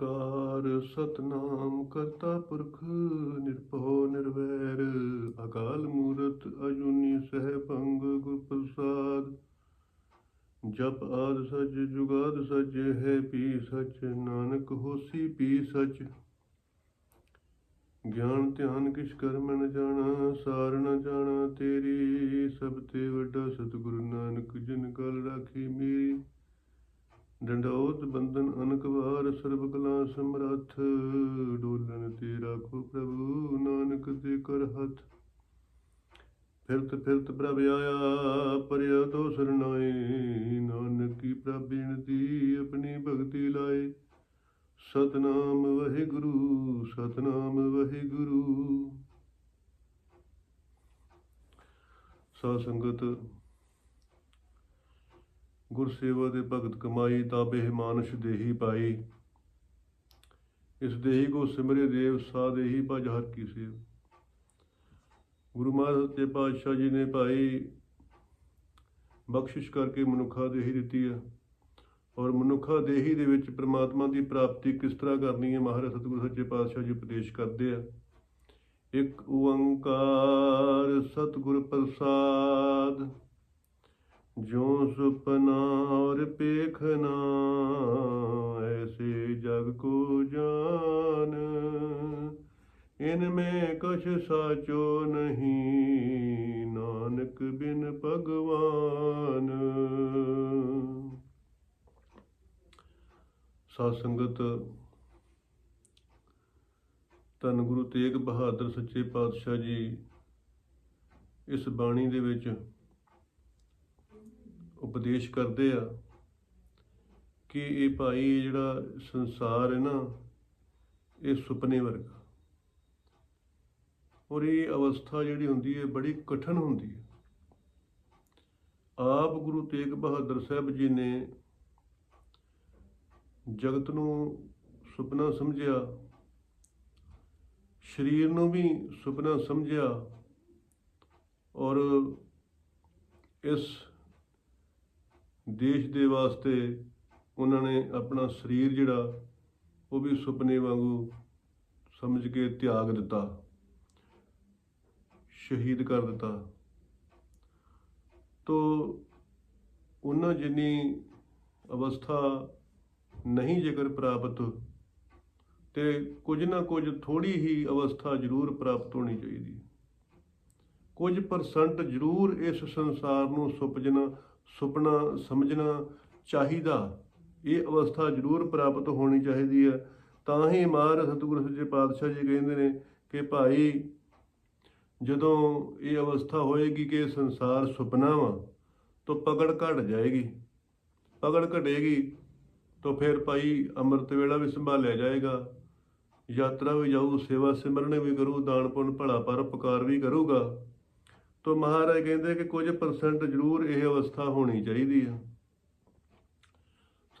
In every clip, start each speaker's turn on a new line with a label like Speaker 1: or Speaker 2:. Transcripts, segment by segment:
Speaker 1: ਕਾਰ ਸਤਨਾਮ ਕਰਤਾ ਪੁਰਖ ਨਿਰਭਉ ਨਿਰਵੈਰ, ਅਕਾਲ ਮੂਰਤ ਅਜੂਨੀ ਸਹਿਬੰਗ ਗੁਰ ਪ੍ਰਸਾਦ ਜਪ ਆਦ ਸਚ ਜੁਗਾਦ ਸਚ ਹੈ ਪੀ ਸਚ ਨਾਨਕ ਹੋਸੀ ਪੀ ਸਚ। ਗਿਆਨ ਧਿਆਨ ਕਿਛ ਕਰਮ ਨ ਜਾਣਾ, ਸਾਰ ਨ ਜਾਣਾ ਤੇਰੀ, ਸਭ ਤੇ ਵੱਡਾ ਸਤਿਗੁਰੂ ਨਾਨਕ ਜਿਨ ਕਲ ਰਾਖੀ ਮੇਰੀ। ਡੰਡੋਤ ਬੰਧਨ ਅਨਕਵਾਰ ਸਰਬ ਕਲਾ ਸਮਰੱਥ, ਡੋਲਨ ਤੇ ਰਾਖੋ ਪ੍ਰਭੂ ਨਾਨਕ ਤੇ ਕਰ ਹੱਥ। ਫਿਰਤ ਫਿਰਤ ਪ੍ਰਭ ਆਇਆ, ਪਰਿਆ ਤੋ ਸਰਨਾਏ। ਨਾਨਕ ਕੀ ਪ੍ਰਭ ਬਿਨਤੀ, ਆਪਣੀ ਭਗਤੀ ਲਾਏ। ਸਤਨਾਮ ਵਾਹਿਗੁਰੂ ਸਤਨਾਮ ਵਾਹਿਗੁਰੂ। ਸਾਧ ਸੰਗਤ ਗੁਰ ਸੇਵਾ ਦੇ ਭਗਤ ਕਮਾਈ ਤਾਬੇ ਮਾਨਸ਼ ਦੇਹੀ ਪਾਈ। ਇਸ ਦੇਹੀ ਕੋ ਸਿਮਰੇ ਦੇਵ ਸਾ ਦੇਹੀ ਭਜ ਹਰ ਕੀ ਸੇਵ। ਗੁਰੂ ਮਹਾਰਾਜ ਤੇ ਪਾਤਸ਼ਾਹ ਜੀ ਨੇ ਭਾਈ, ਬਖਸ਼ਿਸ਼ ਕਰਕੇ ਮਨੁੱਖਾ ਦੇਹੀ ਦਿੱਤੀ ਹੈ। ਔਰ ਮਨੁੱਖਾ ਦੇਹੀ ਦੇ ਵਿੱਚ ਪ੍ਰਮਾਤਮਾ ਦੀ ਪ੍ਰਾਪਤੀ ਕਿਸ ਤਰ੍ਹਾਂ ਕਰਨੀ ਹੈ, ਮਹਾਰਾਜ ਸਤਿਗੁਰੂ ਸੱਚੇ ਪਾਤਸ਼ਾਹ ਜੀ ਉਪਦੇਸ਼ ਕਰਦੇ ਆ। ਇੱਕ ਓੰਕਾਰ ਸਤਿਗੁਰ ਪ੍ਰਸਾਦ ਜੋ ਸੁਪਨਾ ਔਰ ਪੇਖਨਾ ਐਸੇ ਜਗ ਕੋ ਜਾਨ। ਇਨ ਮੈਂ ਕਛ ਸਾਚੋ ਨਹੀਂ, ਨਾਨਕ ਬਿਨ ਭਗਵਾਨ। ਸਾਧ ਸੰਗਤ, ਧੰਨ ਗੁਰੂ ਤੇਗ ਬਹਾਦਰ ਸੱਚੇ ਪਾਤਸ਼ਾਹ ਜੀ, ਇਸ ਬਾਣੀ ਦੇ ਵਿੱਚ ਉਪਦੇਸ਼ ਕਰਦੇ ਆ ਕਿ ਇਹ ਭਾਈ, ਇਹ ਜਿਹੜਾ ਸੰਸਾਰ ਹੈ ਨਾ, ਇਹ ਸੁਪਨੇ ਵਰਗਾ। ਔਰ ਇਹ ਅਵਸਥਾ ਜਿਹੜੀ ਹੁੰਦੀ ਹੈ, ਬੜੀ ਕਠਨ ਹੁੰਦੀ ਹੈ। ਆਪ ਗੁਰੂ ਤੇਗ ਬਹਾਦਰ ਸਾਹਿਬ ਜੀ ਨੇ ਜਗਤ ਨੂੰ ਸੁਪਨਾ ਸਮਝਿਆ, ਸਰੀਰ ਨੂੰ ਵੀ ਸੁਪਨਾ ਸਮਝਿਆ, ਔਰ ਇਸ ਦੇਸ਼ ਦੇ ਵਾਸਤੇ ਉਹਨਾਂ ਨੇ ਆਪਣਾ ਸਰੀਰ ਜਿਹੜਾ, ਉਹ ਵੀ ਸੁਪਨੇ ਵਾਂਗੂ ਸਮਝ ਕੇ ਤਿਆਗ ਦਿੱਤਾ, ਸ਼ਹੀਦ ਕਰ ਦਿੱਤਾ। ਤੋ ਉਹਨਾਂ ਜਿੰਨੀ ਅਵਸਥਾ ਨਹੀਂ ਜੇਕਰ ਪ੍ਰਾਪਤ, ਤੇ ਕੁਝ ਨਾ ਕੁਝ ਥੋੜੀ ਹੀ ਅਵਸਥਾ ਜ਼ਰੂਰ ਪ੍ਰਾਪਤ ਹੋਣੀ ਚਾਹੀਦੀ। ਕੁਝ ਪਰਸੈਂਟ ਜ਼ਰੂਰ ਇਸ ਸੰਸਾਰ ਨੂੰ ਸੁਪਜਣਾ ਸੁਪਨਾ ਸਮਝਣਾ ਚਾਹੀਦਾ। ਇਹ ਅਵਸਥਾ ਜ਼ਰੂਰ ਪ੍ਰਾਪਤ ਹੋਣੀ ਚਾਹੀਦੀ ਹੈ। ਤਾਂ ਹੀ ਮਹਾਰਾਜ ਸਤਿਗੁਰੂ ਸੱਚੇ ਪਾਤਸ਼ਾਹ ਜੀ ਕਹਿੰਦੇ ਨੇ ਕਿ ਭਾਈ, ਜਦੋਂ ਇਹ ਅਵਸਥਾ ਹੋਏਗੀ ਕਿ ਸੰਸਾਰ ਸੁਪਨਾ ਵਾ, ਤਾਂ ਪਕੜ ਘਟ ਜਾਏਗੀ। ਪਕੜ ਘਟੇਗੀ ਤਾਂ ਫਿਰ ਭਾਈ ਅੰਮ੍ਰਿਤ ਵੇਲਾ ਵੀ ਸੰਭਾਲਿਆ ਜਾਏਗਾ। ਯਾਤਰਾ ਵੀ ਜਾਊ, ਸੇਵਾ ਸਿਮਰਨ ਵੀ ਕਰੂ, ਦਾਨ ਪੁੰਨ ਭਲਾ ਪਰਉਪਕਾਰ ਵੀ ਕਰੂਗਾ। ਤੋ ਮਹਾਰਾਜ ਕਹਿੰਦੇ ਕਿ ਕੁਝ ਪਰਸੈਂਟ ਜ਼ਰੂਰ ਇਹ ਅਵਸਥਾ ਹੋਣੀ ਚਾਹੀਦੀ ਹੈ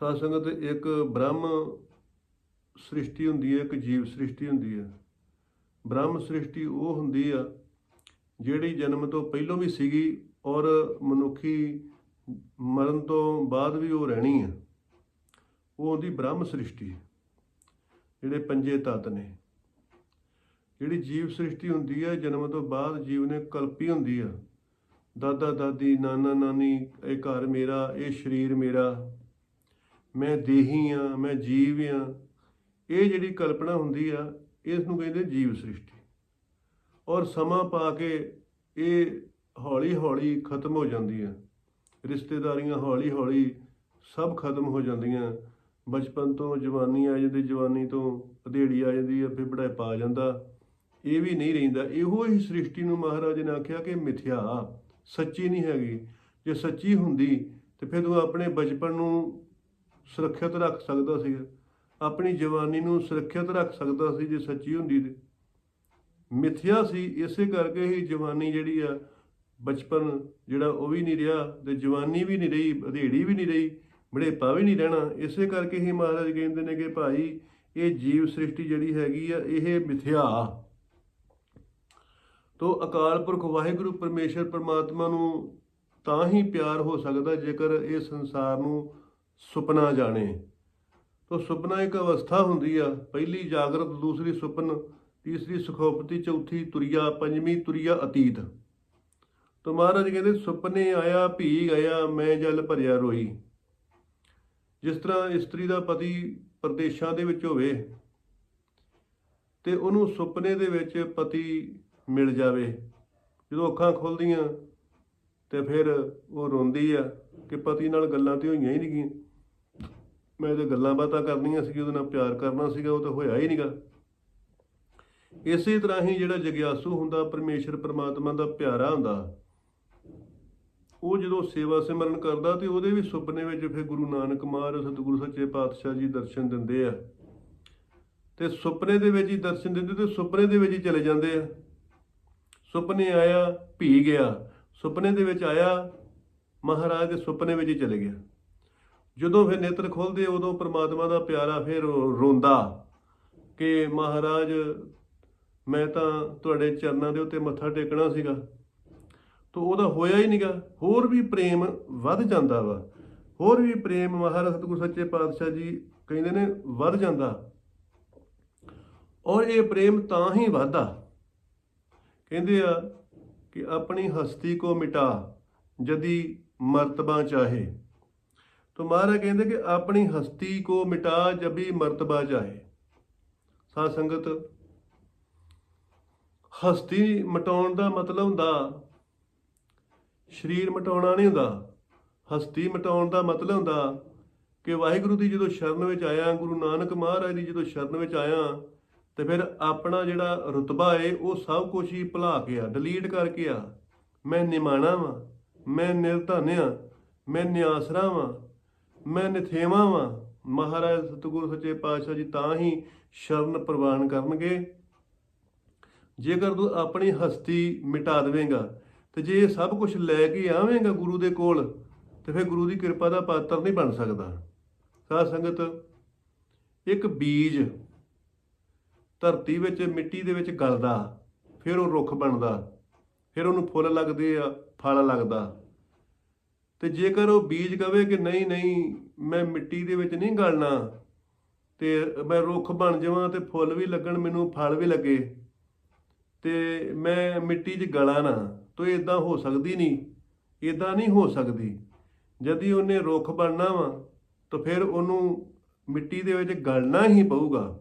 Speaker 1: ਸਾਧ ਸੰਗਤ, ਇੱਕ ਬ੍ਰਹਮ ਸ੍ਰਿਸ਼ਟੀ ਹੁੰਦੀ ਹੈ ਇੱਕ ਜੀਵ ਸ੍ਰਿਸ਼ਟੀ ਹੁੰਦੀ ਹੈ ਬ੍ਰਹਮ ਸ੍ਰਿਸ਼ਟੀ ਉਹ ਹੁੰਦੀ ਆ ਜਿਹੜੀ ਜਨਮ ਤੋਂ ਪਹਿਲਾਂ ਵੀ ਸੀਗੀ ਔਰ ਮਨੁੱਖੀ ਮਰਨ ਤੋਂ ਬਾਅਦ ਵੀ ਉਹ ਰਹਿਣੀ ਆ। ਉਹ ਉਹਦੀ ਬ੍ਰਹਮ ਸ੍ਰਿਸ਼ਟੀ, ਜਿਹੜੇ ਪੰਜੇ ਤੱਤ ਨੇ। ਜਿਹੜੀ ਜੀਵ ਸ੍ਰਿਸ਼ਟੀ ਹੁੰਦੀ ਹੈ ਜਨਮ ਤੋਂ ਬਾਅਦ ਜੀਵ ਨੇ ਕਲਪੀ ਹੁੰਦੀ ਆ। ਦਾਦਾ, ਦਾਦੀ, ਨਾਨਾ, ਨਾਨੀ, ਇਹ ਘਰ ਮੇਰਾ, ਇਹ ਸਰੀਰ ਮੇਰਾ, ਮੈਂ ਦੇਹੀ ਆ, ਮੈਂ ਜੀਵ ਆ। ਇਹ ਜਿਹੜੀ ਕਲਪਨਾ ਹੁੰਦੀ ਆ ਇਸ ਨੂੰ ਕਹਿੰਦੇ ਜੀਵ ਸ੍ਰਿਸ਼ਟੀ। ਔਰ ਸਮਾਂ ਪਾ ਕੇ ਇਹ ਹੌਲੀ ਹੌਲੀ ਖਤਮ ਹੋ ਜਾਂਦੀ ਆ। ਰਿਸ਼ਤੇਦਾਰੀਆਂ ਹੌਲੀ ਹੌਲੀ ਸਭ ਖਤਮ ਹੋ ਜਾਂਦੀਆਂ। ਬਚਪਨ ਤੋਂ ਜਵਾਨੀ ਆ ਜਾਂਦੀ, ਜਵਾਨੀ ਤੋਂ ਅਧੇੜੀ ਆ ਜਾਂਦੀ ਆ, ਫਿਰ ਬੁਢਾਪਾ ਆ ਜਾਂਦਾ। ਇਹ ਵੀ ਨਹੀਂ ਰਹਿੰਦਾ। ਇਹੋ ਹੀ ਸ੍ਰਿਸ਼ਟੀ ਨੂੰ ਮਹਾਰਾਜ ਨੇ ਆਖਿਆ ਕਿ ਮਿਥਿਆ, ਸੱਚੀ ਨਹੀਂ ਹੈਗੀ। ਜੇ ਸੱਚੀ ਹੁੰਦੀ, ਤੇ ਫਿਰ ਤੂੰ ਆਪਣੇ ਬਚਪਨ ਨੂੰ ਸੁਰੱਖਿਅਤ ਰੱਖ ਸਕਦਾ ਸੀ। ਆਪਣੀ ਜਵਾਨੀ ਨੂੰ ਸੁਰੱਖਿਅਤ ਰੱਖ ਸਕਦਾ ਸੀ ਜੇ ਸੱਚੀ ਹੁੰਦੀ ਤੇ। ਮਿਥਿਆ ਸੀ, ਇਸੇ ਕਰਕੇ ਹੀ ਜਵਾਨੀ ਜਿਹੜੀ ਆ, ਬਚਪਨ ਜਿਹੜਾ ਉਹ ਵੀ ਨਹੀਂ ਰਿਹਾ ਤੇ ਜਵਾਨੀ ਵੀ ਨਹੀਂ ਰਹੀ ਅਧੇੜੀ ਵੀ ਨਹੀਂ ਰਹੀ ਬੜੇਪਾ ਵੀ ਨਹੀਂ ਰਹਿਣਾ। ਇਸੇ ਕਰਕੇ ਹੀ ਮਹਾਰਾਜ ਕਹਿੰਦੇ ਨੇ ਕਿ ਭਾਈ, ਇਹ ਜੀਵ ਸ੍ਰਿਸ਼ਟੀ ਜਿਹੜੀ ਹੈਗੀ ਆ, ਇਹ ਮਿਥਿਆ। ਤੋ ਅਕਾਲ ਪੁਰਖ ਵਾਹਿਗੁਰੂ ਪਰਮੇਸ਼ਰ ਪਰਮਾਤਮਾ ਨੂੰ ਤਾਂ ਹੀ ਪਿਆਰ ਹੋ ਸਕਦਾ ਜੇਕਰ ਇਹ ਸੰਸਾਰ ਨੂੰ ਸੁਪਨਾ ਜਾਣੇ। ਤੋ ਸੁਪਨਾ ਇੱਕ ਅਵਸਥਾ ਹੁੰਦੀ ਆ, ਪਹਿਲੀ ਜਾਗਰਤ, ਦੂਸਰੀ ਸੁਪਨ, ਤੀਸਰੀ ਸੁਖੋਪਤੀ, ਚੌਥੀ ਤੁਰਿਆ, ਪੰਜਵੀਂ ਤੁਰਿਆ ਅਤੀਤ। ਤੋ ਮਹਾਰਾਜ ਕਹਿੰਦੇ, ਸੁਪਨੇ ਆਇਆ, ਭੀ ਗਿਆ, ਮੈਂ ਜਲ ਭਰਿਆ ਰੋਈ ਜਿਸ ਤਰ੍ਹਾਂ ਇਸਤਰੀ ਦਾ ਪਤੀ ਪ੍ਰਦੇਸ਼ਾਂ ਦੇ ਵਿੱਚ ਹੋਵੇ, ਤੇ ਉਹਨੂੰ ਸੁਪਨੇ ਦੇ ਵਿੱਚ ਪਤੀ ਮਿਲ ਜਾਵੇ। ਜਦੋਂ ਅੱਖਾਂ ਖੁੱਲਦੀਆਂ ਤੇ ਫਿਰ ਉਹ ਰੋਂਦੀ ਆ ਕਿ ਪਤੀ ਨਾਲ ਗੱਲਾਂ ਤੇ ਹੋਈਆਂ ਹੀ ਨਹੀਂ ਗੀਆਂ। ਮੈਂ ਤੇ ਗੱਲਾਂ ਬਾਤਾਂ ਕਰਨੀਆਂ ਸੀ, ਉਹਦੇ ਨਾਲ ਪਿਆਰ ਕਰਨਾ ਸੀਗਾ, ਉਹ ਤਾਂ ਹੋਇਆ ਹੀ ਨਹੀਂਗਾ ਇਸੇ ਤਰ੍ਹਾਂ ਹੀ ਜਿਹੜਾ ਜਗਿਆਸੂ ਹੁੰਦਾ, ਪਰਮੇਸ਼ਰ ਪ੍ਰਮਾਤਮਾ ਦਾ ਪਿਆਰਾ ਹੁੰਦਾ, ਉਹ ਜਦੋਂ ਸੇਵਾ ਸਿਮਰਨ ਕਰਦਾ ਤੇ ਉਹਦੇ ਵੀ ਸੁਪਨੇ ਵਿੱਚ ਫਿਰ ਗੁਰੂ ਨਾਨਕ ਮਹਾਰਾਜ, ਸਤਿਗੁਰੂ ਸੱਚੇ ਪਾਤਸ਼ਾਹ ਜੀ ਦਰਸ਼ਨ ਦਿੰਦੇ ਆ। ਤੇ ਸੁਪਨੇ ਦੇ ਵਿੱਚ ਹੀ ਦਰਸ਼ਨ ਦਿੰਦੇ ਤੇ ਸੁਪਨੇ ਦੇ ਵਿੱਚ ਹੀ ਚਲੇ ਜਾਂਦੇ ਆ। ਸੁਪਨੇ ਆਇਆ, ਭੀ ਗਿਆ। ਸੁਪਨੇ ਦੇ ਵਿੱਚ ਆਇਆ, ਮਹਾਰਾਜ ਦੇ ਸੁਪਨੇ ਵਿੱਚ ਹੀ ਚਲੇ ਗਿਆ। ਜਦੋਂ ਫਿਰ ਨੇਤਰ ਖੋਲਦੇ ਉਦੋਂ ਪ੍ਰਮਾਤਮਾ ਦਾ ਪਿਆਰਾ ਫਿਰ ਰੋ- ਰੋਂਦਾ ਕਿ ਮਹਾਰਾਜ, ਮੈਂ ਤਾਂ ਤੁਹਾਡੇ ਚਰਨਾਂ ਦੇ ਉੱਤੇ ਮੱਥਾ ਟੇਕਣਾ ਸੀਗਾ। ਤੋ ਉਹਦਾ ਹੋਇਆ ਹੀ ਨਹੀਂਗਾ ਹੋਰ ਵੀ ਪ੍ਰੇਮ ਵੱਧ ਜਾਂਦਾ ਵਾ। ਹੋਰ ਵੀ ਪ੍ਰੇਮ ਮਹਾਰਾਜ ਸਤਿਗੁਰੂ ਸੱਚੇ ਪਾਤਸ਼ਾਹ ਜੀ ਕਹਿੰਦੇ ਨੇ, ਵੱਧ ਜਾਂਦਾ। ਔਰ ਇਹ ਪ੍ਰੇਮ ਤਾਂ ਹੀ ਵਧਦਾ। ਕਹਿੰਦੇ ਆ ਕਿ ਆਪਣੀ ਹਸਤੀ ਕੋ ਮਿਟਾ, ਜਦੀ ਮਰਤਬਾ ਚਾਹੇ। ਤੋ ਮਹਾਰਾਜ ਕਹਿੰਦੇ ਕਿ ਆਪਣੀ ਹਸਤੀ ਕੋ ਮਿਟਾ, ਜਬੀ ਮਰਤਬਾ ਚਾਹੇ। ਸਾਧ ਸੰਗਤ, ਹਸਤੀ ਮਟਾਉਣ ਦਾ ਮਤਲਬ ਹੁੰਦਾ, ਸਰੀਰ ਮਟਾਉਣਾ ਨਹੀਂ ਹੁੰਦਾ। ਹਸਤੀ ਮਟਾਉਣ ਦਾ ਮਤਲਬ ਹੁੰਦਾ ਕਿ ਵਾਹਿਗੁਰੂ ਦੀ ਜਦੋਂ ਸ਼ਰਨ ਵਿੱਚ ਆਇਆ, ਗੁਰੂ ਨਾਨਕ ਮਹਾਰਾਜ ਦੀ ਜਦੋਂ ਸ਼ਰਨ ਵਿੱਚ ਆਇਆ ਤੇ ਫਿਰ ਆਪਣਾ ਜਿਹੜਾ ਰਤਬਾ ਏ, ਉਹ ਸਭ ਕੁਝ ਹੀ ਭੁਲਾ ਕੇ ਆ ਡਿਲੀਟ ਕਰਕੇ ਆ। ਮੈਂ ਨਿਮਾਣਾ ਵਾਂ, ਮੈਂ ਨਿਰਧਾਨਿਆ, ਮੈਂ ਨਿਆਸਰਾ ਵਾਂ, ਮੈਂ ਨਿਥੇਵਾ ਵਾਂ। ਮਹਾਰਾਜ ਸਤਿਗੁਰੂ ਸੱਚੇ ਪਾਤਸ਼ਾਹ ਜੀ ਤਾਂ ਹੀ ਸ਼ਰਨ ਪ੍ਰਵਾਨ ਕਰਨਗੇ। ਜੇਕਰ ਤੂੰ ਆਪਣੀ ਹਸਤੀ ਮਿਟਾ ਦੇਵੇਂਗਾ, ਤੇ ਜੇ ਇਹ ਸਭ ਕੁਝ ਲੈ ਕੇ ਆਵੇਂਗਾ ਗੁਰੂ ਦੇ ਕੋਲ, ਤੇ ਫਿਰ ਗੁਰੂ ਦੀ ਕਿਰਪਾ ਦਾ ਪਾਤਰ ਨਹੀਂ ਬਣ ਸਕਦਾ। ਸਾਧ ਸੰਗਤ, ਇੱਕ ਬੀਜ ਧਰਤੀ ਵਿੱਚ, ਮਿੱਟੀ ਦੇ ਵਿੱਚ ਗਲਦਾ, ਫਿਰ ਉਹ ਰੁੱਖ ਬਣਦਾ, ਫਿਰ ਉਹਨੂੰ ਫੁੱਲ ਲੱਗਦੇ ਆ, ਫਲ ਲੱਗਦਾ। ਤੇ ਜੇਕਰ ਉਹ ਬੀਜ ਕਵੇ ਕਿ ਨਹੀਂ ਨਹੀਂ, ਮੈਂ ਮਿੱਟੀ ਦੇ ਵਿੱਚ ਨਹੀਂ ਗਲਣਾ ਤੇ ਮੈਂ ਰੁੱਖ ਬਣ ਜਾਵਾਂ ਤੇ ਫੁੱਲ ਵੀ ਲੱਗਣ, ਮੈਨੂੰ ਫਲ ਵੀ ਲੱਗੇ ਤੇ ਮੈਂ ਮਿੱਟੀ 'ਚ ਗਲਾ ਨਾ, ਤੋ ਇਦਾਂ ਹੋ ਸਕਦੀ ਨਹੀਂ ਇਦਾਂ ਨਹੀਂ ਹੋ ਸਕਦੀ। ਜਦੀ ਉਹਨੇ ਰੁੱਖ ਬਣਨਾ ਵਾ, ਤਾਂ ਫਿਰ ਉਹਨੂੰ ਮਿੱਟੀ ਦੇ ਵਿੱਚ ਗਲਣਾ ਹੀ ਪਊਗਾ।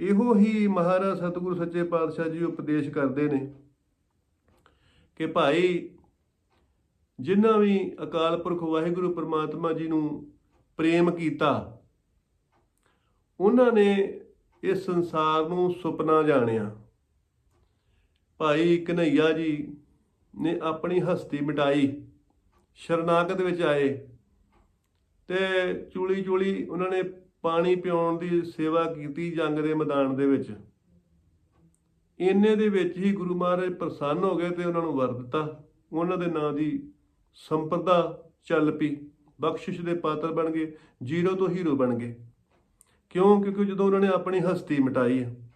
Speaker 1: ਇਹੋ ਹੀ ਮਹਾਰਾਜ ਸਤਿਗੁਰੂ ਸੱਚੇ ਪਾਤਸ਼ਾਹ ਜੀ ਉਪਦੇਸ਼ ਕਰਦੇ ਨੇ ਕਿ ਭਾਈ ਜਿਨ੍ਹਾਂ ਵੀ ਅਕਾਲ ਪੁਰਖ ਵਾਹਿਗੁਰੂ ਪ੍ਰਮਾਤਮਾ ਜੀ ਨੂੰ ਪ੍ਰੇਮ ਕੀਤਾ, ਉਹਨਾਂ ਨੇ ਇਸ ਸੰਸਾਰ ਨੂੰ ਸੁਪਨਾ ਜਾਣਿਆ। ਭਾਈ ਕਨਈਆ ਜੀ ਨੇ ਆਪਣੀ ਹਸਤੀ ਮਿਟਾਈ, ਸ਼ਰਨਾਗਤ ਵਿੱਚ ਆਏ ਤੇ ਚੂਲੀ ਚੂਲੀ ਉਹਨਾਂ ਨੇ ਪਾਣੀ ਪਿਉਣ ਦੀ ਸੇਵਾ ਕੀਤੀ ਜੰਗ ਦੇ ਮੈਦਾਨ ਦੇ ਵਿੱਚ। ਇੰਨੇ ਦੇ ਵਿੱਚ ਹੀ ਗੁਰੂ ਮਹਾਰਾਜ ਪ੍ਰਸੰਨ ਹੋ ਗਏ ਤੇ ਉਹਨਾਂ ਨੂੰ ਵਰ ਦਿੱਤਾ। ਉਹਨਾਂ ਦੇ ਨਾਂ ਦੀ ਸੰਪਰਦਾ ਚੱਲ ਪਈ। ਬਖਸ਼ਿਸ਼ ਦੇ ਪਾਤਰ ਬਣ ਗਏ, ਜੀਰੋ ਤੋਂ ਹੀਰੋ ਬਣ ਗਏ। ਕਿਉਂ? ਕਿਉਂਕਿ ਜਦੋਂ ਉਹਨਾਂ ਨੇ ਆਪਣੀ ਹਸਤੀ ਮਿਟਾਈ ਹੈ।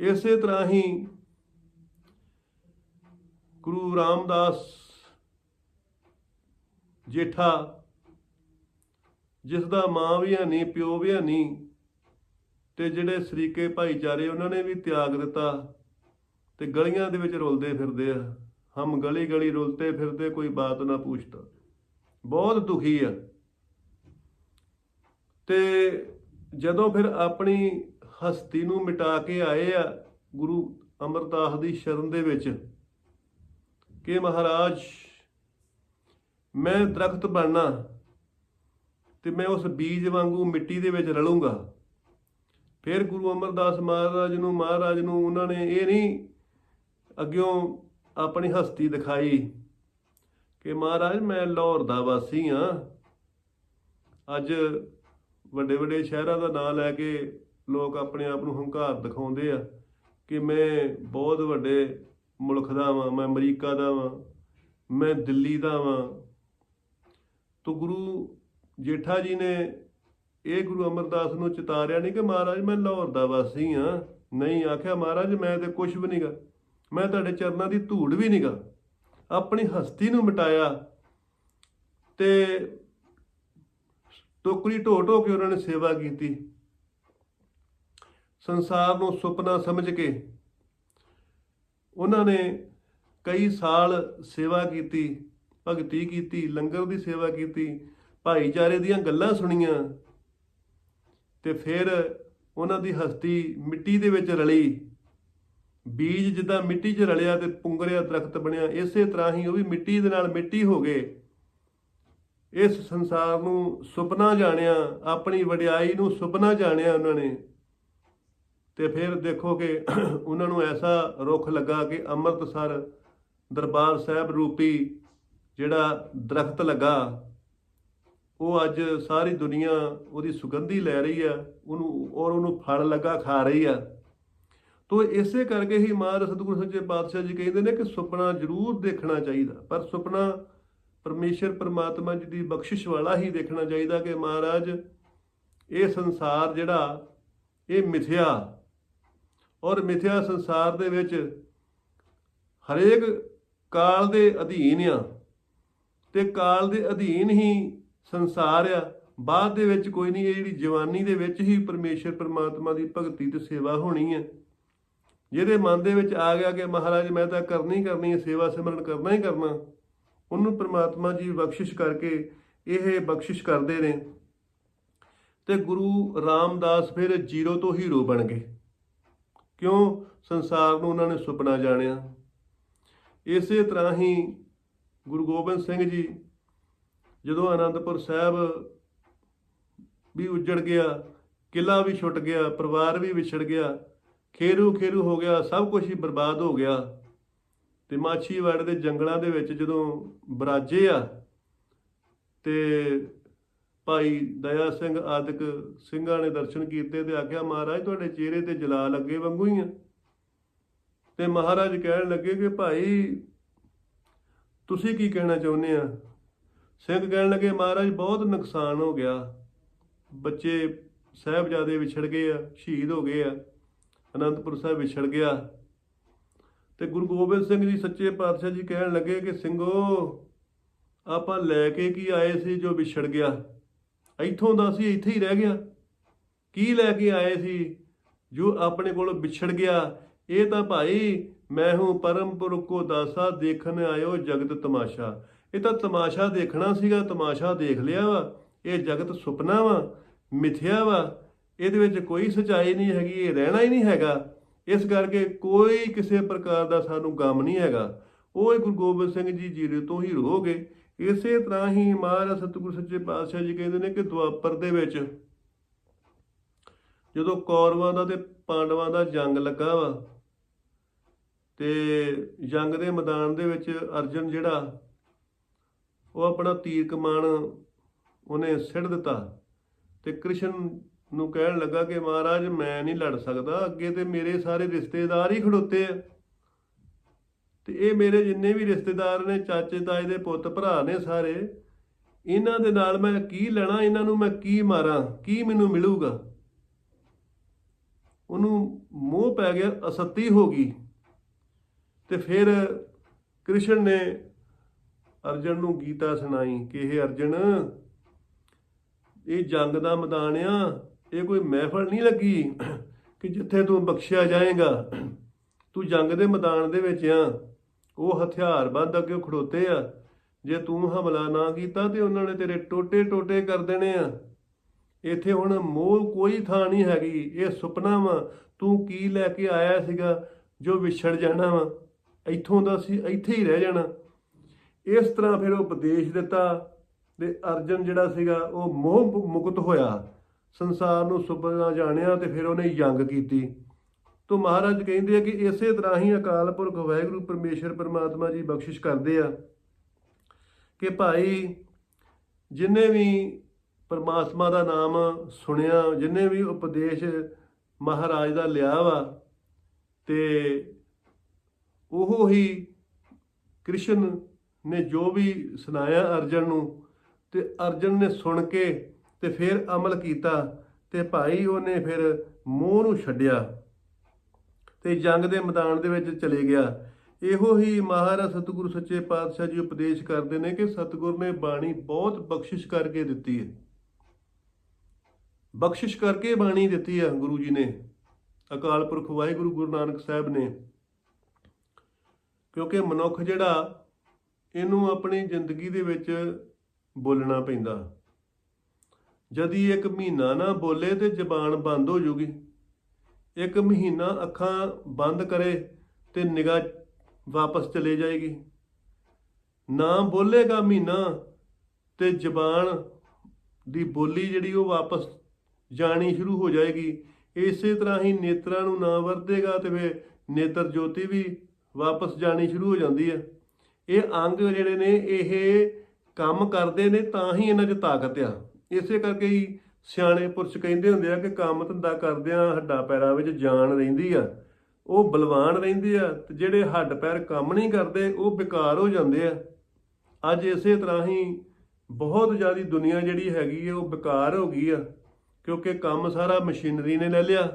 Speaker 1: ਇਸੇ ਤਰ੍ਹਾਂ ਹੀ ਗੁਰੂ ਰਾਮਦਾਸ ਜੇਠਾ ਜਿਸ ਦਾ ਮਾਂ ਵੀ ਹੈ ਨਹੀਂ, ਪਿਓ ਵੀ ਹੈ ਨਹੀਂ, ਤੇ ਜਿਹੜੇ ਸਰੀਕੇ ਭਾਈਚਾਰੇ ਉਹਨਾਂ ਨੇ ਵੀ ਤਿਆਗ ਦਿੱਤਾ ਤੇ ਗਲੀਆਂ ਦੇ ਵਿੱਚ ਰੁਲਦੇ ਫਿਰਦੇ ਆ, ਹਮ ਗਲੀ ਗਲੀ ਰੁਲਤੇ ਫਿਰਦੇ, ਕੋਈ ਬਾਤ ਨਾ ਪੁੱਛਦਾ। ਬਹੁਤ ਦੁਖੀ ਆ। ਤੇ ਜਦੋਂ ਫਿਰ ਆਪਣੀ ਹਸਤੀ ਨੂੰ ਮਿਟਾ ਕੇ ਆਏ ਆ ਗੁਰੂ ਅਮਰਦਾਸ ਦੀ ਸ਼ਰਨ ਦੇ ਵਿੱਚ ਕਿ ਮਹਾਰਾਜ, ਮੈਂ ਦਰਖਤ ਬਣਨਾ ਤੇ ਮੈਂ ਉਸ ਬੀਜ ਵਾਂਗੂ ਮਿੱਟੀ ਦੇ ਵਿੱਚ ਰਲੂੰਗਾ। ਫਿਰ ਗੁਰੂ ਅਮਰਦਾਸ ਮਹਾਰਾਜ ਨੂੰ ਮਹਾਰਾਜ ਨੂੰ ਉਹਨਾਂ ਨੇ ਇਹ ਨਹੀਂ ਅੱਗਿਓਂ ਆਪਣੀ ਹਸਤੀ ਦਿਖਾਈ ਕਿ ਮਹਾਰਾਜ ਮੈਂ ਲਾਹੌਰ ਦਾ ਵਾਸੀ ਹਾਂ। ਅੱਜ ਵੱਡੇ ਵੱਡੇ ਸ਼ਹਿਰਾਂ ਦਾ ਨਾਮ ਲੈ ਕੇ ਲੋਕ ਆਪਣੇ ਆਪ ਨੂੰ ਹੰਕਾਰ ਦਿਖਾਉਂਦੇ ਆ ਕਿ ਮੈਂ ਬਹੁਤ ਵੱਡੇ ਮੁਲਕ ਦਾ ਵਾਂ, ਮੈਂ ਅਮਰੀਕਾ ਦਾ ਵਾਂ, ਮੈਂ ਦਿੱਲੀ ਦਾ ਵਾਂ। ਤੋ ਗੁਰੂ ਜੇਠਾ ਜੀ ਨੇ ਇਹ ਗੁਰੂ ਅਮਰਦਾਸ ਨੂੰ ਚਿਤਾਰਿਆ ਨਹੀਂ ਕਿ ਮਹਾਰਾਜ ਮੈਂ ਲਾਹੌਰ ਦਾ ਵਾਸੀ ਹਾਂ ਨਹੀਂ, ਆਖਿਆ, ਮਹਾਰਾਜ, ਮੈਂ ਤੇ ਕੁਝ ਵੀ ਨਹੀਂਗਾ ਮੈਂ ਤੁਹਾਡੇ ਚਰਨਾਂ ਦੀ ਧੂੜ ਵੀ ਨਹੀਂਗਾ ਆਪਣੀ ਹਸਤੀ ਨੂੰ ਮਿਟਾਇਆ ਤੇ ਟੋਕਰੀ ਢੋ ਢੋ ਕੇ ਉਹਨਾਂ ਨੇ ਸੇਵਾ ਕੀਤੀ। ਸੰਸਾਰ ਨੂੰ ਸੁਪਨਾ ਸਮਝ ਕੇ ਉਹਨਾਂ ਨੇ ਕਈ ਸਾਲ ਸੇਵਾ ਕੀਤੀ, ਭਗਤੀ ਕੀਤੀ, ਲੰਗਰ ਦੀ ਸੇਵਾ ਕੀਤੀ। ਭਾਈਚਾਰੇ ਦੀਆਂ ਗੱਲਾਂ ਸੁਣੀਆਂ ਤੇ ਫਿਰ ਉਹਨਾਂ ਦੀ ਹਸਤੀ ਮਿੱਟੀ ਦੇ ਵਿੱਚ ਰਲੀ। ਬੀਜ ਜਿੱਦਾਂ ਮਿੱਟੀ 'ਚ ਰਲਿਆ ਤੇ ਪੁੰਗਰਿਆ ਦਰਖਤ ਬਣਿਆ, ਇਸੇ ਤਰ੍ਹਾਂ ਹੀ ਉਹ ਵੀ ਮਿੱਟੀ ਦੇ ਨਾਲ ਮਿੱਟੀ ਹੋ ਗਏ। ਇਸ ਸੰਸਾਰ ਨੂੰ ਸੁਪਨਾ ਜਾਣਿਆ, ਆਪਣੀ ਵਡਿਆਈ ਨੂੰ ਸੁਪਨਾ ਜਾਣਿਆ ਉਹਨਾਂ ਨੇ। ਤੇ ਫਿਰ ਦੇਖੋ ਕਿ ਉਹਨਾਂ ਨੂੰ ਐਸਾ ਰੁੱਖ ਲੱਗਾ ਕਿ ਅੰਮ੍ਰਿਤਸਰ ਦਰਬਾਰ ਸਾਹਿਬ ਰੂਪੀ ਜਿਹੜਾ ਦਰਖਤ ਲੱਗਾ। ਉਹ ਅੱਜ ਸਾਰੀ ਦੁਨੀਆ ਉਹਦੀ ਸੁਗੰਧੀ ਲੈ ਰਹੀ ਆ, ਉਹਨੂੰ ਔਰ ਉਹਨੂੰ ਫਲ ਲੱਗਾ ਖਾ ਰਹੀ ਆ। ਤੋ ਇਸੇ ਕਰਕੇ ਹੀ ਮਹਾਰਾਜ ਸਤਿਗੁਰੂ ਸੱਚੇ ਪਾਤਸ਼ਾਹ ਜੀ ਕਹਿੰਦੇ ਨੇ ਕਿ ਸੁਪਨਾ ਜ਼ਰੂਰ ਦੇਖਣਾ ਚਾਹੀਦਾ, ਪਰ ਸੁਪਨਾ ਪਰਮੇਸ਼ਰ ਪਰਮਾਤਮਾ ਜੀ ਦੀ ਬਖਸ਼ਿਸ਼ ਵਾਲਾ ਹੀ ਦੇਖਣਾ ਚਾਹੀਦਾ ਕਿ ਮਹਾਰਾਜ ਇਹ ਸੰਸਾਰ ਜਿਹੜਾ, ਇਹ ਮਿਥਿਆ ਔਰ ਮਿਥਿਆ ਸੰਸਾਰ ਦੇ ਵਿੱਚ ਹਰੇਕ ਕਾਲ ਦੇ ਅਧੀਨ ਆ ਤੇ ਕਾਲ ਦੇ ਅਧੀਨ ਹੀ ਸੰਸਾਰ ਆ। ਬਾਅਦ ਦੇ ਵਿੱਚ ਕੋਈ ਨਹੀਂ, ਇਹ ਜਿਹੜੀ ਜਵਾਨੀ ਦੇ ਵਿੱਚ ਹੀ ਪਰਮੇਸ਼ਰ ਪਰਮਾਤਮਾ ਦੀ ਭਗਤੀ ਤੇ ਸੇਵਾ ਹੋਣੀ ਹੈ ਜਿਹਦੇ ਮਨ ਦੇ ਵਿੱਚ ਆ ਗਿਆ ਕਿ ਮਹਾਰਾਜ, ਮੈਂ ਤਾਂ ਕਰਨੀ ਕਰਨੀ ਹੈ ਸੇਵਾ ਸਿਮਰਨ ਕਰਨਾ ਹੀ ਕਰਨਾ। ਉਹਨੂੰ ਪ੍ਰਮਾਤਮਾ ਜੀ ਬਖਸ਼ਿਸ਼ ਕਰਕੇ ਇਹ ਬਖਸ਼ਿਸ਼ ਕਰਦੇ ਨੇ। ਤੇ ਗੁਰੂ ਰਾਮਦਾਸ ਫਿਰ ਜ਼ੀਰੋ ਤੋਂ ਹੀਰੋ ਬਣ ਗਏ। ਕਿਉਂ? ਸੰਸਾਰ ਨੂੰ ਉਹਨਾਂ ਨੇ ਸੁਪਨਾ ਜਾਣਿਆ। ਇਸੇ ਤਰ੍ਹਾਂ ਹੀ ਗੁਰੂ ਗੋਬਿੰਦ ਸਿੰਘ ਜੀ ਜਦੋਂ ਆਨੰਦਪੁਰ ਸਾਹਿਬ ਵੀ ਉੱਜੜ ਗਿਆ ਕਿਲਾ ਵੀ ਛੁੱਟ ਗਿਆ, ਪਰਿਵਾਰ ਵੀ ਵਿਛੜ ਗਿਆ, ਖੇਰੂ ਖੇਰੂ ਹੋ ਗਿਆ, ਸਭ ਕੁਝ ਹੀ ਬਰਬਾਦ ਹੋ ਗਿਆ। ਤੇ ਮਾਛੀਵਾੜ ਦੇ ਜੰਗਲਾਂ ਦੇ ਵਿੱਚ ਜਦੋਂ ਬਰਾਜੇ ਆ, ਤੇ ਭਾਈ ਦਇਆ ਸਿੰਘ ਆਦਿਕ ਸਿੰਘਾਂ ਨੇ ਦਰਸ਼ਨ ਕੀਤੇ ਤੇ ਆਖਿਆ, ਮਹਾਰਾਜ, ਤੁਹਾਡੇ ਚਿਹਰੇ ਤੇ ਜਲਾਲ ਅੱਗੇ ਵਾਂਗੂ ਹੀ ਆ। ਤੇ ਮਹਾਰਾਜ ਕਹਿਣ ਲੱਗੇ ਕਿ ਭਾਈ, ਤੁਸੀਂ ਕੀ ਕਹਿਣਾ ਚਾਹੁੰਦੇ ਆ? ਸਿੰਘ ਕਹਿਣ ਲੱਗੇ, ਮਹਾਰਾਜ, ਬਹੁਤ ਨੁਕਸਾਨ ਹੋ ਗਿਆ। ਬੱਚੇ ਸਾਹਿਬਜ਼ਾਦੇ ਵਿਛੜ ਗਏ ਆ, ਸ਼ਹੀਦ ਹੋ ਗਏ ਆ, ਅਨੰਦਪੁਰ ਸਾਹਿਬ ਵਿਛੜ ਗਿਆ। ਤੇ ਗੁਰੂ ਗੋਬਿੰਦ ਸਿੰਘ ਜੀ ਸੱਚੇ ਪਾਤਸ਼ਾਹ ਜੀ ਕਹਿਣ ਲੱਗੇ ਕਿ, ਸਿੰਘੋ, ਆਪਾਂ ਲੈ ਕੇ ਕੀ ਆਏ ਸੀ ਜੋ ਵਿਛੜ ਗਿਆ? ਇੱਥੋਂ ਦਾ ਸੀ ਇੱਥੇ ਹੀ ਰਹਿ ਗਿਆ। ਕੀ ਲੈ ਕੇ ਆਏ ਸੀ ਜੋ ਆਪਣੇ ਕੋਲ ਵਿਛੜ ਗਿਆ? ਇਹ ਤਾਂ ਭਾਈ, ਮੈਂ ਹੂੰ ਪਰਮ ਪੁਰਖ ਕੋ ਦਾਸਾ, ਦੇਖਣ ਆਇਓ ਜਗਤ ਤਮਾਸ਼ਾ। ਇਹ ਤਾਂ ਤਮਾਸ਼ਾ ਦੇਖਣਾ ਸੀਗਾ, ਤਮਾਸ਼ਾ ਦੇਖ ਲਿਆ ਵਾ। ਇਹ ਜਗਤ ਸੁਪਨਾ ਵਾ, ਮਿਥਿਆ ਵਾ। ਇਹਦੇ ਵਿੱਚ ਕੋਈ ਸਚਾਈ ਨਹੀਂ ਹੈਗੀ, ਇਹ ਰਹਿਣਾ ਹੀ ਨਹੀਂ ਹੈਗਾ। ਇਸ ਕਰਕੇ ਕੋਈ ਕਿਸੇ ਪ੍ਰਕਾਰ ਦਾ ਸਾਨੂੰ ਗਮ ਨਹੀਂ ਹੈਗਾ। ਉਹ ਹੀ ਗੁਰੂ ਗੋਬਿੰਦ ਸਿੰਘ ਜੀ ਜੀਰੇ ਤੋਂ ਹੀ ਹੋ ਇਸੇ ਤਰ੍ਹਾਂ ਹੀ ਮਹਾਰਾਜ ਸਤਿਗੁਰੂ ਸੱਚੇ ਪਾਤਸ਼ਾਹ ਜੀ ਕਹਿੰਦੇ ਨੇ ਕਿ ਦੁਆਪਰ ਦੇ ਵਿੱਚ ਜਦੋਂ ਕੌਰਵਾਂ ਦਾ ਤੇ ਪਾਂਡਵਾਂ ਦਾ ਜੰਗ ਲੱਗਾ ਵਾ, ਤੇ ਜੰਗ ਦੇ ਮੈਦਾਨ ਦੇ ਵਿੱਚ ਅਰਜਨ ਜਿਹੜਾ ਉਹ ਆਪਣਾ ਤੀਰ ਕਮਾਨ ਉਹਨੇ ਸਿੱਟ ਦਿੱਤਾ ਤੇ ਕ੍ਰਿਸ਼ਨ ਨੂੰ ਕਹਿਣ ਲੱਗਾ ਕਿ ਮਹਾਰਾਜ, ਮੈਂ ਨਹੀਂ ਲੜ ਸਕਦਾ, ਅੱਗੇ ਤੇ ਮੇਰੇ ਸਾਰੇ ਰਿਸ਼ਤੇਦਾਰ ਹੀ ਖੜੋਤੇ ਆ। ਤੇ ਇਹ ਮੇਰੇ ਜਿੰਨੇ ਵੀ ਰਿਸ਼ਤੇਦਾਰ ਨੇ, ਚਾਚੇ, ਤਾਏ ਦੇ ਪੁੱਤ, ਭਰਾ ਨੇ ਸਾਰੇ, ਇਹਨਾਂ ਦੇ ਨਾਲ ਮੈਂ ਕੀ ਲੈਣਾ ਇਹਨਾਂ ਨੂੰ ਮੈਂ ਕੀ ਮਾਰਾਂ, ਕੀ ਮੈਨੂੰ ਮਿਲੂਗਾ? ਉਹਨੂੰ ਮੋਹ ਪੈ ਗਿਆ, ਅਸਤੀ ਹੋ ਗਈ। ਤੇ ਫਿਰ ਕ੍ਰਿਸ਼ਨ ਨੇ ਅਰਜਨ ਨੂੰ ਗੀਤਾ ਸੁਣਾਈ ਕਿ ਇਹ ਅਰਜਨ, ਇਹ ਜੰਗ ਦਾ ਮੈਦਾਨ ਆ, ਇਹ ਕੋਈ ਮਹਿਫਲ ਨਹੀਂ ਲੱਗੀ ਕਿ ਜਿੱਥੇ ਤੂੰ ਬਖਸ਼ਿਆ ਜਾਏਗਾ। ਤੂੰ ਜੰਗ ਦੇ ਮੈਦਾਨ ਦੇ ਵਿੱਚ ਆ। ਉਹ ਹਥਿਆਰ ਬੰਦ ਅੱਗੇ ਖੜੋਤੇ ਆ। ਜੇ ਤੂੰ ਹਮਲਾ ਨਾ ਕੀਤਾ ਤੇ ਉਹਨਾਂ ਨੇ ਤੇਰੇ ਟੋਟੇ ਟੋਟੇ ਕਰ ਦੇਣੇ ਆ। ਇੱਥੇ ਹੁਣ ਮੋਹ ਕੋਈ ਥਾਂ ਨਹੀਂ ਹੈਗੀ। ਇਹ ਸੁਪਨਾ ਵਾ, ਤੂੰ ਕੀ ਲੈ ਕੇ ਆਇਆ ਸੀਗਾ ਜੋ ਵਿਛੜ ਜਾਣਾ ਵਾ? ਇੱਥੋਂ ਦਾ ਸੀ, ਇੱਥੇ ਹੀ ਰਹਿ ਜਾਣਾ। ਇਸ ਤਰ੍ਹਾਂ ਫਿਰ ਉਹ ਉਪਦੇਸ਼ ਦਿੱਤਾ ਤੇ ਅਰਜਨ ਜਿਹੜਾ ਸੀਗਾ ਉਹ ਮੋਹ ਮੁਕਤ ਹੋਇਆ। ਸੰਸਾਰ ਨੂੰ ਸੁਪਨਾ ਜਾਣਿਆ ਤੇ ਫਿਰ ਉਹਨੇ ਯੰਗ ਕੀਤੀ। ਤੋਂ ਮਹਾਰਾਜ ਕਹਿੰਦੇ ਆ ਕਿ ਇਸੇ ਤਰ੍ਹਾਂ ਹੀ ਅਕਾਲ ਪੁਰਖ ਵਾਹਿਗੁਰੂ ਪਰਮੇਸ਼ਰ ਪਰਮਾਤਮਾ ਜੀ ਬਖਸ਼ਿਸ਼ ਕਰਦੇ ਆ ਕਿ ਭਾਈ ਜਿਨੇ ਵੀ ਪਰਮਾਤਮਾ ਦਾ ਨਾਮ ਸੁਣਿਆ, ਜਿਨੇ ਵੀ ਉਪਦੇਸ਼ ਮਹਾਰਾਜ ਦਾ ਲਿਆ ਵਾ ਤੇ ਉਹ ਹੀ ਕ੍ਰਿਸ਼ਨ ਨੇ ਜੋ ਵੀ ਸੁਣਾਇਆ ਅਰਜਨ ਨੂੰ ਤੇ ਅਰਜਨ ਨੇ ਸੁਣ ਕੇ ਤੇ ਫਿਰ ਅਮਲ ਕੀਤਾ ਤੇ ਭਾਈ ਉਹਨੇ ਫਿਰ ਮੋਹ ਨੂੰ ਛੱਡਿਆ ਤੇ ਜੰਗ ਦੇ ਮੈਦਾਨ ਦੇ ਵਿੱਚ ਚਲੇ ਗਿਆ। ਇਹੋ ਹੀ ਮਹਾਰਾਜ ਸਤਿਗੁਰੂ ਸੱਚੇ ਪਾਤਸ਼ਾਹ ਜੀ ਉਪਦੇਸ਼ ਕਰਦੇ ਨੇ ਕਿ ਸਤਿਗੁਰ ਨੇ ਬਾਣੀ ਬਹੁਤ ਬਖਸ਼ਿਸ਼ ਕਰਕੇ ਦਿੱਤੀ ਹੈ। ਬਖਸ਼ਿਸ਼ ਕਰਕੇ ਬਾਣੀ ਦਿੱਤੀ ਆ ਗੁਰੂ ਜੀ ਨੇ, ਅਕਾਲ ਪੁਰਖ ਵਾਹਿਗੁਰੂ ਗੁਰੂ ਨਾਨਕ ਸਾਹਿਬ ਨੇ। ਕਿਉਂਕਿ ਮਨੁੱਖ ਜਿਹੜਾ ਇਹਨੂੰ ਆਪਣੀ ਜ਼ਿੰਦਗੀ ਦੇ ਵਿੱਚ ਬੋਲਣਾ ਪੈਂਦਾ। ਜਦੀ ਇੱਕ ਮਹੀਨਾ ਨਾ ਬੋਲੇ ਤੇ ਜ਼ਬਾਨ ਬੰਦ ਹੋ ਜੂਗੀ। ਇੱਕ ਮਹੀਨਾ ਅੱਖਾਂ ਬੰਦ ਕਰੇ ਤੇ ਨਿਗਾਹ ਵਾਪਸ ਚਲੇ ਜਾਏਗੀ। ਨਾ ਬੋਲੇਗਾ ਮਹੀਨਾ ਤੇ ਜ਼ਬਾਨ ਦੀ ਬੋਲੀ ਜਿਹੜੀ ਉਹ ਵਾਪਸ ਜਾਣੀ ਸ਼ੁਰੂ ਹੋ ਜਾਏਗੀ। ਇਸੇ ਤਰ੍ਹਾਂ ਹੀ ਨੇਤਰਾਂ ਨੂੰ ਨਾ ਵਰਤੇਗਾ ਤੇ ਫਿਰ ਨੇਤਰ ਜੋਤੀ ਵੀ ਵਾਪਸ ਜਾਣੀ ਸ਼ੁਰੂ ਹੋ ਜਾਂਦੀ ਹੈ। ਇਹ ਅੰਗ ਜਿਹੜੇ ਨੇ, ਇਹ ਕੰਮ ਕਰਦੇ ਨੇ ਤਾਂ ਹੀ ਇਹਨਾਂ 'ਚ ਤਾਕਤ ਆ। ਇਸੇ ਕਰਕੇ ਹੀ ਸਿਆਣੇ ਪੁਰਸ਼ ਕਹਿੰਦੇ ਹੁੰਦੇ ਆ ਕਿ ਕੰਮ ਧੰਦਾ ਕਰਦਿਆਂ ਹੱਡਾਂ ਪੈਰਾਂ ਵਿੱਚ ਜਾਨ ਰਹਿੰਦੀ ਆ। ਉਹ ਬਲਵਾਨ ਰਹਿੰਦੇ ਆ ਤੇ ਜਿਹੜੇ ਹੱਡ ਪੈਰ ਕੰਮ ਨਹੀਂ ਕਰਦੇ, ਉਹ ਬੇਕਾਰ ਹੋ ਜਾਂਦੇ ਆ। ਅੱਜ ਇਸੇ ਤਰ੍ਹਾਂ ਹੀ ਬਹੁਤ ਜ਼ਿਆਦੀ ਦੁਨੀਆ ਜਿਹੜੀ ਹੈਗੀ ਹੈ ਉਹ ਬੇਕਾਰ ਹੋ ਗਈ ਆ, ਕਿਉਂਕਿ ਕੰਮ ਸਾਰਾ ਮਸ਼ੀਨਰੀ ਨੇ ਲੈ ਲਿਆ।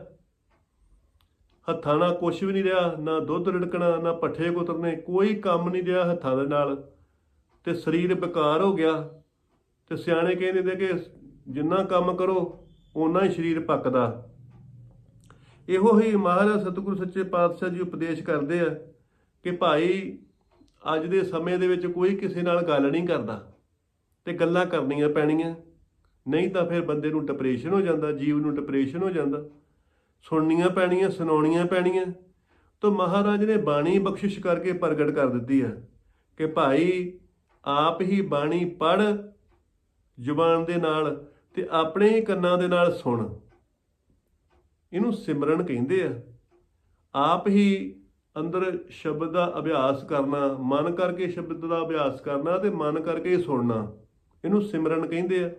Speaker 1: ਹੱਥਾਂ ਨਾਲ ਕੁਝ ਵੀ ਨਹੀਂ ਰਿਹਾ, ਨਾ ਦੁੱਧ ਰਿੜਕਣਾ, ਨਾ ਪੱਠੇ ਕੁਤਰਨੇ, ਕੋਈ ਕੰਮ ਨਹੀਂ ਰਿਹਾ ਹੱਥਾਂ ਦੇ ਨਾਲ। ਤੇ ਸਰੀਰ ਬੇਕਾਰ ਹੋ ਗਿਆ। ਤੇ ਸਿਆਣੇ ਕਹਿੰਦੇ ਨੇ ਕਿ ਜਿੰਨਾ ਕੰਮ ਕਰੋ, ਓਨਾ ਹੀ ਸਰੀਰ ਪੱਕਦਾ। ਇਹੋ ਹੀ ਮਹਾਰਾਜ ਸਤਿਗੁਰੂ ਸੱਚੇ ਪਾਤਸ਼ਾਹ ਜੀ ਉਪਦੇਸ਼ ਕਰਦੇ ਆ ਕਿ ਭਾਈ ਅੱਜ ਦੇ ਸਮੇਂ ਦੇ ਵਿੱਚ ਕੋਈ ਕਿਸੇ ਨਾਲ ਗੱਲ ਨਹੀਂ ਕਰਦਾ ਤੇ ਗੱਲਾਂ ਕਰਨੀਆਂ ਪੈਣੀਆਂ। ਨਹੀਂ ਤਾਂ ਫਿਰ ਬੰਦੇ ਨੂੰ ਡਿਪਰੈਸ਼ਨ ਹੋ ਜਾਂਦਾ, ਜੀਵ ਨੂੰ ਡਿਪਰੈਸ਼ਨ ਹੋ ਜਾਂਦਾ। ਸੁਣਨੀਆਂ ਪੈਣੀਆਂ, ਸੁਣਾਉਣੀਆਂ ਪੈਣੀਆਂ। ਤਾਂ ਮਹਾਰਾਜ ਨੇ ਬਾਣੀ ਬਖਸ਼ਿਸ਼ ਕਰਕੇ ਪ੍ਰਗਟ ਕਰ ਦਿੱਤੀ ਹੈ ਕਿ ਭਾਈ, ਆਪ ਹੀ ਬਾਣੀ ਪੜ ਜ਼ੁਬਾਨ ਦੇ ਨਾਲ ਤੇ ਆਪਣੇ ਹੀ ਕੰਨਾਂ ਦੇ ਨਾਲ ਸੁਣ। ਇਹਨੂੰ ਸਿਮਰਨ ਕਹਿੰਦੇ ਆ। ਆਪ ਹੀ ਅੰਦਰ ਸ਼ਬਦ ਦਾ ਅਭਿਆਸ ਕਰਨਾ, ਮਨ ਕਰਕੇ ਸ਼ਬਦ ਦਾ ਅਭਿਆਸ ਕਰਨਾ ਤੇ ਮਨ ਕਰਕੇ ਹੀ ਸੁਣਨਾ। ਇਹਨੂੰ ਸਿਮਰਨ ਕਹਿੰਦੇ ਆ।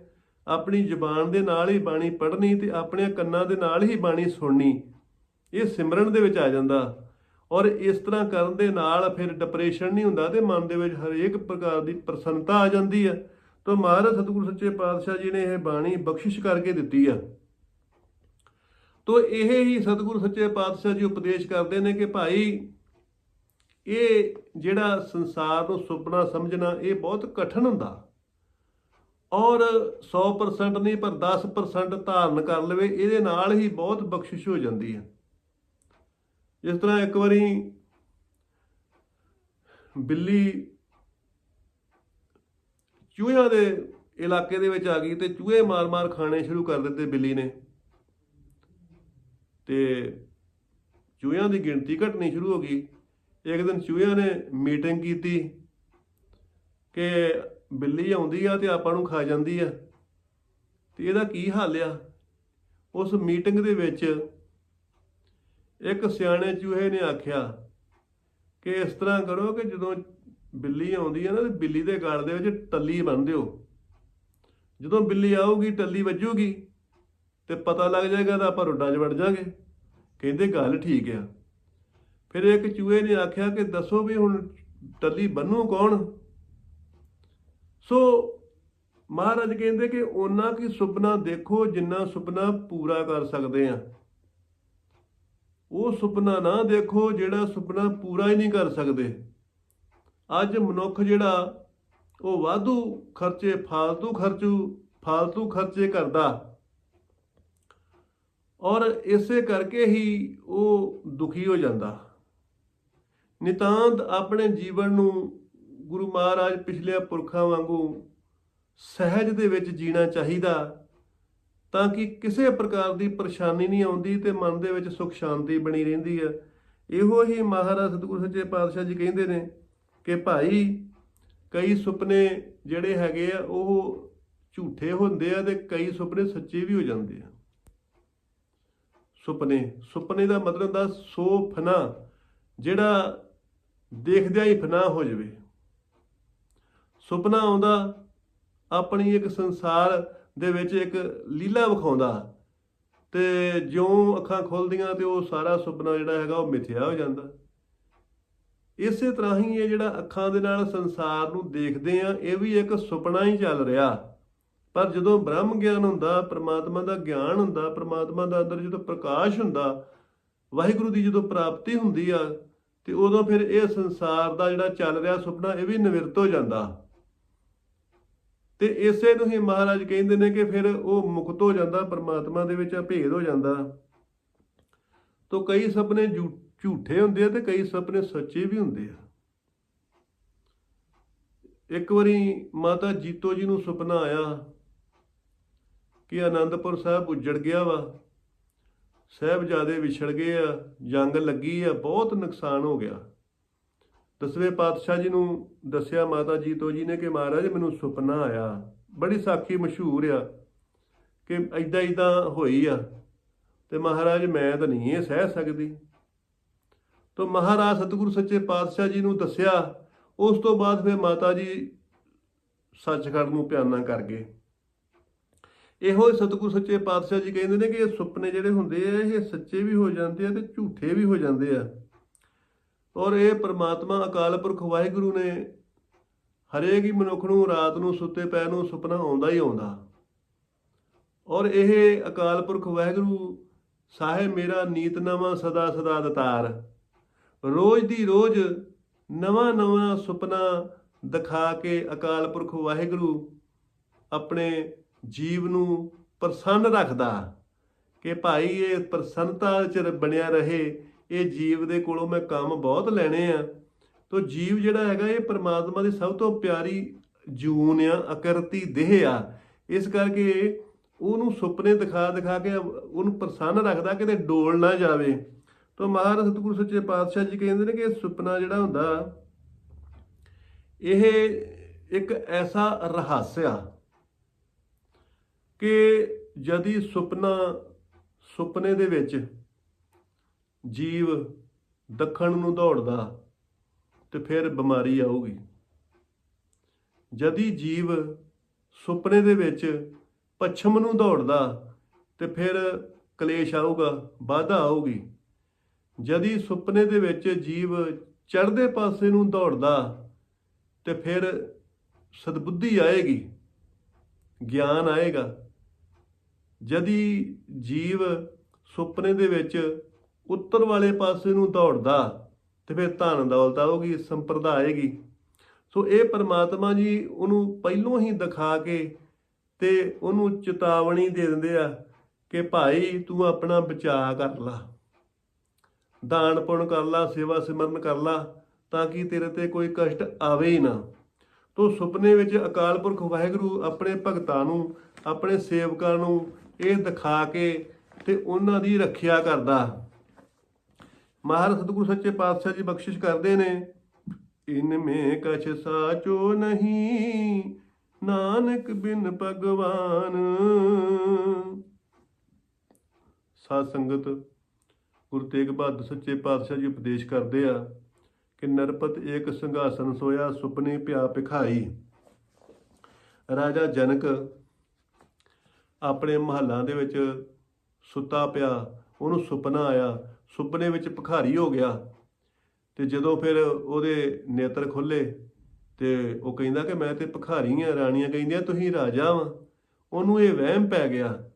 Speaker 1: ਆਪਣੀ ਜ਼ੁਬਾਨ ਦੇ ਨਾਲ ਹੀ ਬਾਣੀ ਪੜ੍ਹਨੀ ਤੇ ਆਪਣੇ ਕੰਨਾਂ ਦੇ ਨਾਲ ਹੀ ਬਾਣੀ ਸੁਣਨੀ, ਇਹ ਸਿਮਰਨ ਦੇ ਵਿੱਚ ਆ ਜਾਂਦਾ। ਔਰ ਇਸ ਤਰ੍ਹਾਂ ਕਰਨ ਦੇ ਨਾਲ ਫਿਰ ਡਿਪਰੈਸ਼ਨ ਨਹੀਂ ਹੁੰਦਾ ਤੇ ਮਨ ਦੇ ਵਿੱਚ ਹਰੇਕ ਪ੍ਰਕਾਰ ਦੀ ਪ੍ਰਸੰਨਤਾ ਆ ਜਾਂਦੀ ਆ। ਤਾਂ ਮਹਾਰਾਜ ਸਤਿਗੁਰੂ ਸੱਚੇ ਪਾਤਸ਼ਾਹ ਜੀ ਨੇ ਇਹ ਬਾਣੀ ਬਖਸ਼ਿਸ਼ ਕਰਕੇ ਦਿੱਤੀ ਆ। ਤੋ ਇਹ ਹੀ ਸਤਿਗੁਰੂ ਸੱਚੇ ਪਾਤਸ਼ਾਹ ਜੀ ਉਪਦੇਸ਼ ਕਰਦੇ ਨੇ ਕਿ ਭਾਈ, ਇਹ ਜਿਹੜਾ ਸੰਸਾਰ ਨੂੰ ਸੁਪਨਾ ਸਮਝਣਾ ਇਹ ਬਹੁਤ ਕਠਿਨ ਹੁੰਦਾ। ਔਰ 100% ਨਹੀਂ, ਪਰ 10% ਧਾਰਨ ਕਰ ਲਵੇ, ਇਹਦੇ ਨਾਲ ਹੀ ਬਹੁਤ ਬਖਸ਼ਿਸ਼ ਹੋ ਜਾਂਦੀ ਹੈ। ਜਿਸ ਤਰ੍ਹਾਂ ਇੱਕ ਵਾਰੀ ਬਿੱਲੀ ਚੂਹਿਆਂ ਦੇ ਇਲਾਕੇ ਦੇ ਵਿੱਚ ਆ ਗਈ ਤੇ ਚੂਹੇ ਮਾਰ-ਮਾਰ ਖਾਣੇ ਸ਼ੁਰੂ ਕਰ ਦਿੱਤੇ ਬਿੱਲੀ ਨੇ। ਤੇ ਚੂਹਿਆਂ ਦੀ ਗਿਣਤੀ ਘਟਣੀ ਸ਼ੁਰੂ ਹੋ ਗਈ। ਇੱਕ ਦਿਨ ਚੂਹਿਆਂ ਨੇ ਮੀਟਿੰਗ ਕੀਤੀ ਕਿ ਬਿੱਲੀ ਆਉਂਦੀ ਆ ਤੇ ਆਪਾਂ ਨੂੰ ਖਾ ਜਾਂਦੀ ਆ। ਤੇ ਇਹਦਾ ਕੀ ਹੱਲ ਆ? ਉਸ ਮੀਟਿੰਗ ਦੇ ਵਿੱਚ ਇੱਕ ਸਿਆਣੇ ਚੂਹੇ ਨੇ ਆਖਿਆ ਕਿ ਇਸ ਤਰ੍ਹਾਂ ਕਰੋ ਕਿ ਜਦੋਂ ਬਿੱਲੀ ਆਉਂਦੀ ਹੈ ਨਾ, ਤੇ ਬਿੱਲੀ ਦੇ ਗਲ ਦੇ ਵਿੱਚ ਟੱਲੀ ਬੰਨ੍ਹ ਦਿਓ। ਜਦੋਂ ਬਿੱਲੀ ਆਊਗੀ, ਟੱਲੀ ਵੱਜੂਗੀ ਤੇ ਪਤਾ ਲੱਗ ਜਾਏਗਾ ਤਾਂ ਆਪਾਂ ਰੋਡਾਂ 'ਚ ਵੜ ਜਾਾਂਗੇ। ਕਹਿੰਦੇ ਗੱਲ ਠੀਕ ਆ। ਫਿਰ ਇੱਕ ਚੂਹੇ ਨੇ ਆਖਿਆ ਕਿ ਦੱਸੋ ਵੀ ਹੁਣ ਟੱਲੀ ਬੰਨੂ ਕੌਣ? ਸੋ ਮਹਾਰਾਜ ਕਹਿੰਦੇ ਕਿ ਉਹਨਾਂ ਕੀ ਸੁਪਨਾ ਦੇਖੋ ਜਿੰਨਾ ਸੁਪਨਾ ਪੂਰਾ ਕਰ ਸਕਦੇ ਆ। ਉਹ ਸੁਪਨਾ ਨਾ ਦੇਖੋ ਜਿਹੜਾ ਸੁਪਨਾ ਪੂਰਾ ਹੀ ਨਹੀਂ ਕਰ ਸਕਦੇ। ਅੱਜ ਮਨੁੱਖ ਜਿਹੜਾ, ਉਹ ਵਾਧੂ ਖਰਚੇ, ਫਾਲਤੂ ਖਰਚੂ, ਫਾਲਤੂ ਖਰਚੇ ਕਰਦਾ। ਔਰ ਇਸੇ ਕਰਕੇ ਹੀ ਉਹ ਦੁਖੀ ਹੋ ਜਾਂਦਾ। ਨਿਤਾਂਤ ਆਪਣੇ ਜੀਵਨ ਨੂੰ ਗੁਰੂ ਮਹਾਰਾਜ ਪਿਛਲੇ ਪੁਰਖਾਂ ਵਾਂਗੂ ਸਹਿਜ ਦੇ ਵਿੱਚ ਜੀਣਾ ਚਾਹੀਦਾ, ਤਾਂ ਕਿ ਕਿਸੇ ਪ੍ਰਕਾਰ ਦੀ ਪਰੇਸ਼ਾਨੀ ਨਹੀਂ ਆਉਂਦੀ ਤੇ ਮਨ ਦੇ ਵਿੱਚ ਸੁਖ ਸ਼ਾਂਤੀ ਬਣੀ ਰਹਿੰਦੀ ਹੈ ਇਹੋ ਹੀ ਮਹਾਰਾਜ ਸਤਿਗੁਰੂ ਸੱਚੇ ਪਾਤਸ਼ਾਹ ਜੀ ਕਹਿੰਦੇ ਨੇ ਕਿ ਭਾਈ, ਕਈ ਸੁਪਨੇ ਜਿਹੜੇ ਹੈਗੇ ਆ, ਉਹ ਝੂਠੇ ਹੁੰਦੇ ਆ ਤੇ ਕਈ ਸੁਪਨੇ ਸੱਚੇ ਵੀ ਹੋ ਜਾਂਦੇ ਆ। ਸੁਪਨੇ ਸੁਪਨੇ ਦਾ ਮਤਲਬ ਹੁੰਦਾ ਸੋ ਫਨਾ, ਜਿਹੜਾ ਦੇਖਦਿਆਂ ਹੀ ਫਨਾ ਹੋ ਜਾਵੇ। ਸੁਪਨਾ ਆਉਂਦਾ, ਆਪਣੀ ਇੱਕ ਸੰਸਾਰ ਦੇ ਵਿੱਚ ਇੱਕ ਲੀਲਾ ਵਿਖਾਉਂਦਾ। ਤੇ ਜਿਉਂ ਅੱਖਾਂ ਖੁੱਲਦੀਆਂ ਤੇ ਉਹ ਸਾਰਾ ਸੁਪਨਾ ਜਿਹੜਾ ਹੈਗਾ ਉਹ ਮਿਥਿਆ ਹੋ ਜਾਂਦਾ। ਇਸੇ ਤਰ੍ਹਾਂ ਹੀ ਇਹ ਜਿਹੜਾ ਅੱਖਾਂ ਦੇ ਨਾਲ ਸੰਸਾਰ ਨੂੰ ਦੇਖਦੇ ਆ ਇਹ ਵੀ ਇੱਕ ਸੁਪਨਾ ਹੀ ਚੱਲ ਰਿਹਾ। ਪਰ ਜਦੋਂ ਬ੍ਰਹਮ ਗਿਆਨ ਹੁੰਦਾ, ਪ੍ਰਮਾਤਮਾ ਦਾ ਗਿਆਨ ਹੁੰਦਾ, ਪ੍ਰਮਾਤਮਾ ਦਾ ਅੰਦਰ ਜਦੋਂ ਪ੍ਰਕਾਸ਼ ਹੁੰਦਾ, ਵਾਹਿਗੁਰੂ ਦੀ ਜਦੋਂ ਪ੍ਰਾਪਤੀ ਹੁੰਦੀ ਆ, ਤੇ ਉਦੋਂ ਫਿਰ ਇਹ ਸੰਸਾਰ ਦਾ ਜਿਹੜਾ ਚੱਲ ਰਿਹਾ ਸੁਪਨਾ, ਇਹ ਵੀ ਨਿਵਰਤ ਹੋ ਜਾਂਦਾ। ਤੇ ਇਸੇ ਨੂੰ ਹੀ ਮਹਾਰਾਜ ਕਹਿੰਦੇ ਨੇ ਕਿ ਫਿਰ ਉਹ ਮੁਕਤ ਹੋ ਜਾਂਦਾ, ਪਰਮਾਤਮਾ ਦੇ ਵਿੱਚ ਭੇਦ ਹੋ ਜਾਂਦਾ। ਤੋ ਕਈ ਸੁਪਨੇ ਝੂ- ਝੂਠੇ ਹੁੰਦੇ ਆ ਤੇ ਕਈ ਸੁਪਨੇ ਸੱਚੇ ਵੀ ਹੁੰਦੇ ਆ। ਇੱਕ ਵਾਰੀ ਮਾਤਾ ਜੀਤੋ ਜੀ ਨੂੰ ਸੁਪਨਾ ਆਇਆ ਕਿ ਆਨੰਦਪੁਰ ਸਾਹਿਬ ਉੱਜੜ ਗਿਆ ਵਾ। ਸਾਹਿਬਜ਼ਾਦੇ ਵਿਛੜ ਗਏ ਆ, ਜੰਗ ਲੱਗੀ ਆ, ਬਹੁਤ ਨੁਕਸਾਨ ਹੋ ਗਿਆ। ਦਸਵੇਂ ਪਾਤਸ਼ਾਹ ਜੀ ਨੂੰ ਦੱਸਿਆ ਮਾਤਾ ਜੀ ਤੋਂ ਜੀ ਨੇ ਕਿ ਮਹਾਰਾਜ, ਮੈਨੂੰ ਸੁਪਨਾ ਆਇਆ, ਬੜੀ ਸਾਖੀ ਮਸ਼ਹੂਰ ਆ ਕਿ ਐਦਾਂ ਐਦਾਂ ਹੋਈ ਆ ਤੇ ਮਹਾਰਾਜ, ਮੈਂ ਤਾਂ ਨਹੀਂ ਇਹ ਸਹਿ ਸਕਦੀ। ਤੋ ਮਹਾਰਾਜ ਸਤਿਗੁਰੂ ਸੱਚੇ ਪਾਤਸ਼ਾਹ ਜੀ ਨੂੰ ਦੱਸਿਆ, ਉਸ ਤੋਂ ਬਾਅਦ ਫਿਰ ਮਾਤਾ ਜੀ ਸੱਚਖੰਡ ਨੂੰ ਪਿਆਨਾ ਕਰ ਗਏ। ਇਹੋ ਹੀ ਸਤਿਗੁਰੂ ਸੱਚੇ ਪਾਤਸ਼ਾਹ ਜੀ ਕਹਿੰਦੇ ਨੇ ਕਿ ਇਹ ਸੁਪਨੇ ਜਿਹੜੇ ਹੁੰਦੇ ਆ, ਇਹ ਸੱਚੇ ਵੀ ਹੋ ਜਾਂਦੇ ਆ ਤੇ ਝੂਠੇ ਵੀ ਹੋ ਜਾਂਦੇ ਆ। ਔਰ ਇਹ ਪ੍ਰਮਾਤਮਾ ਅਕਾਲ ਪੁਰਖ ਵਾਹਿਗੁਰੂ ਨੇ ਹਰੇਕ ਹੀ ਮਨੁੱਖ ਨੂੰ ਰਾਤ ਨੂੰ ਸੁੱਤੇ ਪੈ ਨੂੰ ਸੁਪਨਾ ਆਉਂਦਾ ਹੀ ਆਉਂਦਾ। ਔਰ ਇਹ ਅਕਾਲ ਪੁਰਖ ਵਾਹਿਗੁਰੂ ਸਾਹਿਬ ਮੇਰਾ ਨੀਤ ਨਵਾਂ ਸਦਾ ਸਦਾ ਦਤਾਰ ਰੋਜ਼ ਦੀ ਰੋਜ਼ ਨਵਾਂ ਨਵਾਂ ਸੁਪਨਾ ਦਿਖਾ ਕੇ ਅਕਾਲ ਪੁਰਖ ਵਾਹਿਗੁਰੂ ਆਪਣੇ ਜੀਵ ਨੂੰ ਪ੍ਰਸੰਨ ਰੱਖਦਾ ਕਿ ਭਾਈ ਇਹ ਪ੍ਰਸੰਨਤਾ ਚ ਬਣਿਆ ਰਹੇ ਇਹ ਜੀਵ ਦੇ ਕੋਲੋਂ ਮੈਂ ਕੰਮ ਬਹੁਤ ਲੈਣੇ ਆ। ਤੋ ਜੀਵ ਜਿਹੜਾ ਹੈਗਾ, ਇਹ ਪਰਮਾਤਮਾ ਦੀ ਸਭ ਤੋਂ ਪਿਆਰੀ ਜੂਨ ਆ, ਅਕਰਤੀ ਦੇਹ ਆ। ਇਸ ਕਰਕੇ ਉਹਨੂੰ ਸੁਪਨੇ ਦਿਖਾ ਦਿਖਾ ਕੇ ਉਹਨੂੰ ਪ੍ਰਸੰਨ ਰੱਖਦਾ, ਕਿਤੇ ਡੋਲ ਨਾ ਜਾਵੇ। ਤੋ ਮਹਾਰਾਜ ਸਤਿਗੁਰੂ ਸੱਚੇ ਪਾਤਸ਼ਾਹ ਜੀ ਕਹਿੰਦੇ ਨੇ ਕਿ ਇਹ ਸੁਪਨਾ ਜਿਹੜਾ ਹੁੰਦਾ, ਇਹ ਇੱਕ ਐਸਾ ਰਹੱਸ ਆ ਕਿ ਜਦੀ ਸੁਪਨਾ ਸੁਪਨੇ ਦੇ ਵਿੱਚ ਜੀਵ ਦੱਖਣ ਨੂੰ ਦੌੜਦਾ ਤੇ ਫਿਰ ਬਿਮਾਰੀ ਆਊਗੀ। ਜਦੀ ਜੀਵ ਸੁਪਨੇ ਦੇ ਵਿੱਚ ਪੱਛਮ ਨੂੰ ਦੌੜਦਾ ਤੇ ਫਿਰ ਕਲੇਸ਼ ਆਊਗਾ ਬਾਧਾ ਆਊਗੀ। ਜਦੀ ਸੁਪਨੇ ਦੇ ਵਿੱਚ ਜੀਵ ਚੜ੍ਹਦੇ ਪਾਸੇ ਨੂੰ ਦੌੜਦਾ ਤੇ ਫਿਰ ਸਦਬੁੱਧੀ ਆਏਗੀ, ਗਿਆਨ ਆਏਗਾ। ਜਦੀ ਜੀਵ ਸੁਪਨੇ ਦੇ ਵਿੱਚ ਉੱਤਰ ਵਾਲੇ ਪਾਸੇ ਨੂੰ ਦੌੜਦਾ ਤੇ ਫਿਰ ਧਨ ਦੌਲਤ ਆਊਗੀ ਸੰਪਰਦਾ ਆਏਗੀ ਸੋ ਇਹ ਪਰਮਾਤਮਾ ਜੀ ਉਹਨੂੰ ਪਹਿਲੋਂ ਹੀ ਦਿਖਾ ਕੇ ਤੇ ਉਹਨੂੰ ਚੇਤਾਵਨੀ ਦੇ ਦਿੰਦੇ ਆ ਕਿ ਭਾਈ ਤੂੰ ਆਪਣਾ ਬਚਾਅ ਕਰ ਲਾ, ਦਾਨ ਪੁੰਨ ਕਰ ਲਾ, ਸੇਵਾ ਸਿਮਰਨ ਕਰ ਲਾ ਤਾਂ ਕਿ ਤੇਰੇ ਤੇ ਕੋਈ ਕਸ਼ਟ ਆਵੇ ਹੀ ਨਾ। ਤੋ ਸੁਪਨੇ ਵਿੱਚ ਅਕਾਲ ਪੁਰਖ ਵਾਹਿਗੁਰੂ ਆਪਣੇ ਭਗਤਾਂ ਨੂੰ, ਆਪਣੇ ਸੇਵਕਾਂ ਨੂੰ ਇਹ ਦਿਖਾ ਕੇ ਤੇ ਉਹਨਾਂ ਦੀ ਰੱਖਿਆ ਕਰਦਾ। ਮਹਾਰਾਜ ਸਤਿਗੁਰੂ ਸੱਚੇ ਪਾਤਸ਼ਾਹ ਜੀ ਬਖਸ਼ਿਸ਼ ਕਰਦੇ ਨੇ। ਇਨ ਮੇ ਕਛ ਸਾਚੋ ਨਹੀਂ, ਨਾਨਕ ਬਿਨ ਭਗਵਾਨ। ਸਾਧ ਸੰਗਤ, ਗੁਰੂ ਤੇਗ ਬਹਾਦਰ ਸੱਚੇ ਪਾਤਸ਼ਾਹ ਜੀ ਉਪਦੇਸ਼ ਕਰਦੇ ਆ ਕਿ ਨਰਪਤ ਏਕ ਸੰਘਾਸਨ ਸੋਇਆ ਸੁਪਨੇ ਪਿਆ ਭਿਖਾਈ। ਰਾਜਾ ਜਨਕ ਆਪਣੇ ਮਹੱਲਾਂ ਦੇ ਵਿੱਚ ਸੁੱਤਾ ਪਿਆ, ਉਹਨੂੰ ਸੁਪਨਾ ਆਇਆ ਸੁਪਨੇ ਵਿੱਚ ਭਿਖਾਰੀ ਹੋ ਗਿਆ ਤੇ ਜਦੋਂ ਫਿਰ ਉਹਦੇ ਨੇਤਰ ਖੁੱਲੇ ਤੇ ਉਹ ਕਹਿੰਦਾ ਕਿ ਮੈਂ ਤੇ ਭਿਖਾਰੀ ਆ ਰਾਣੀਆਂ ਕਹਿੰਦੀਆਂ, ਤੁਸੀਂ ਰਾਜਾ ਵਾਂ। ਉਹਨੂੰ ਇਹ ਵਹਿਮ ਪੈ ਗਿਆ।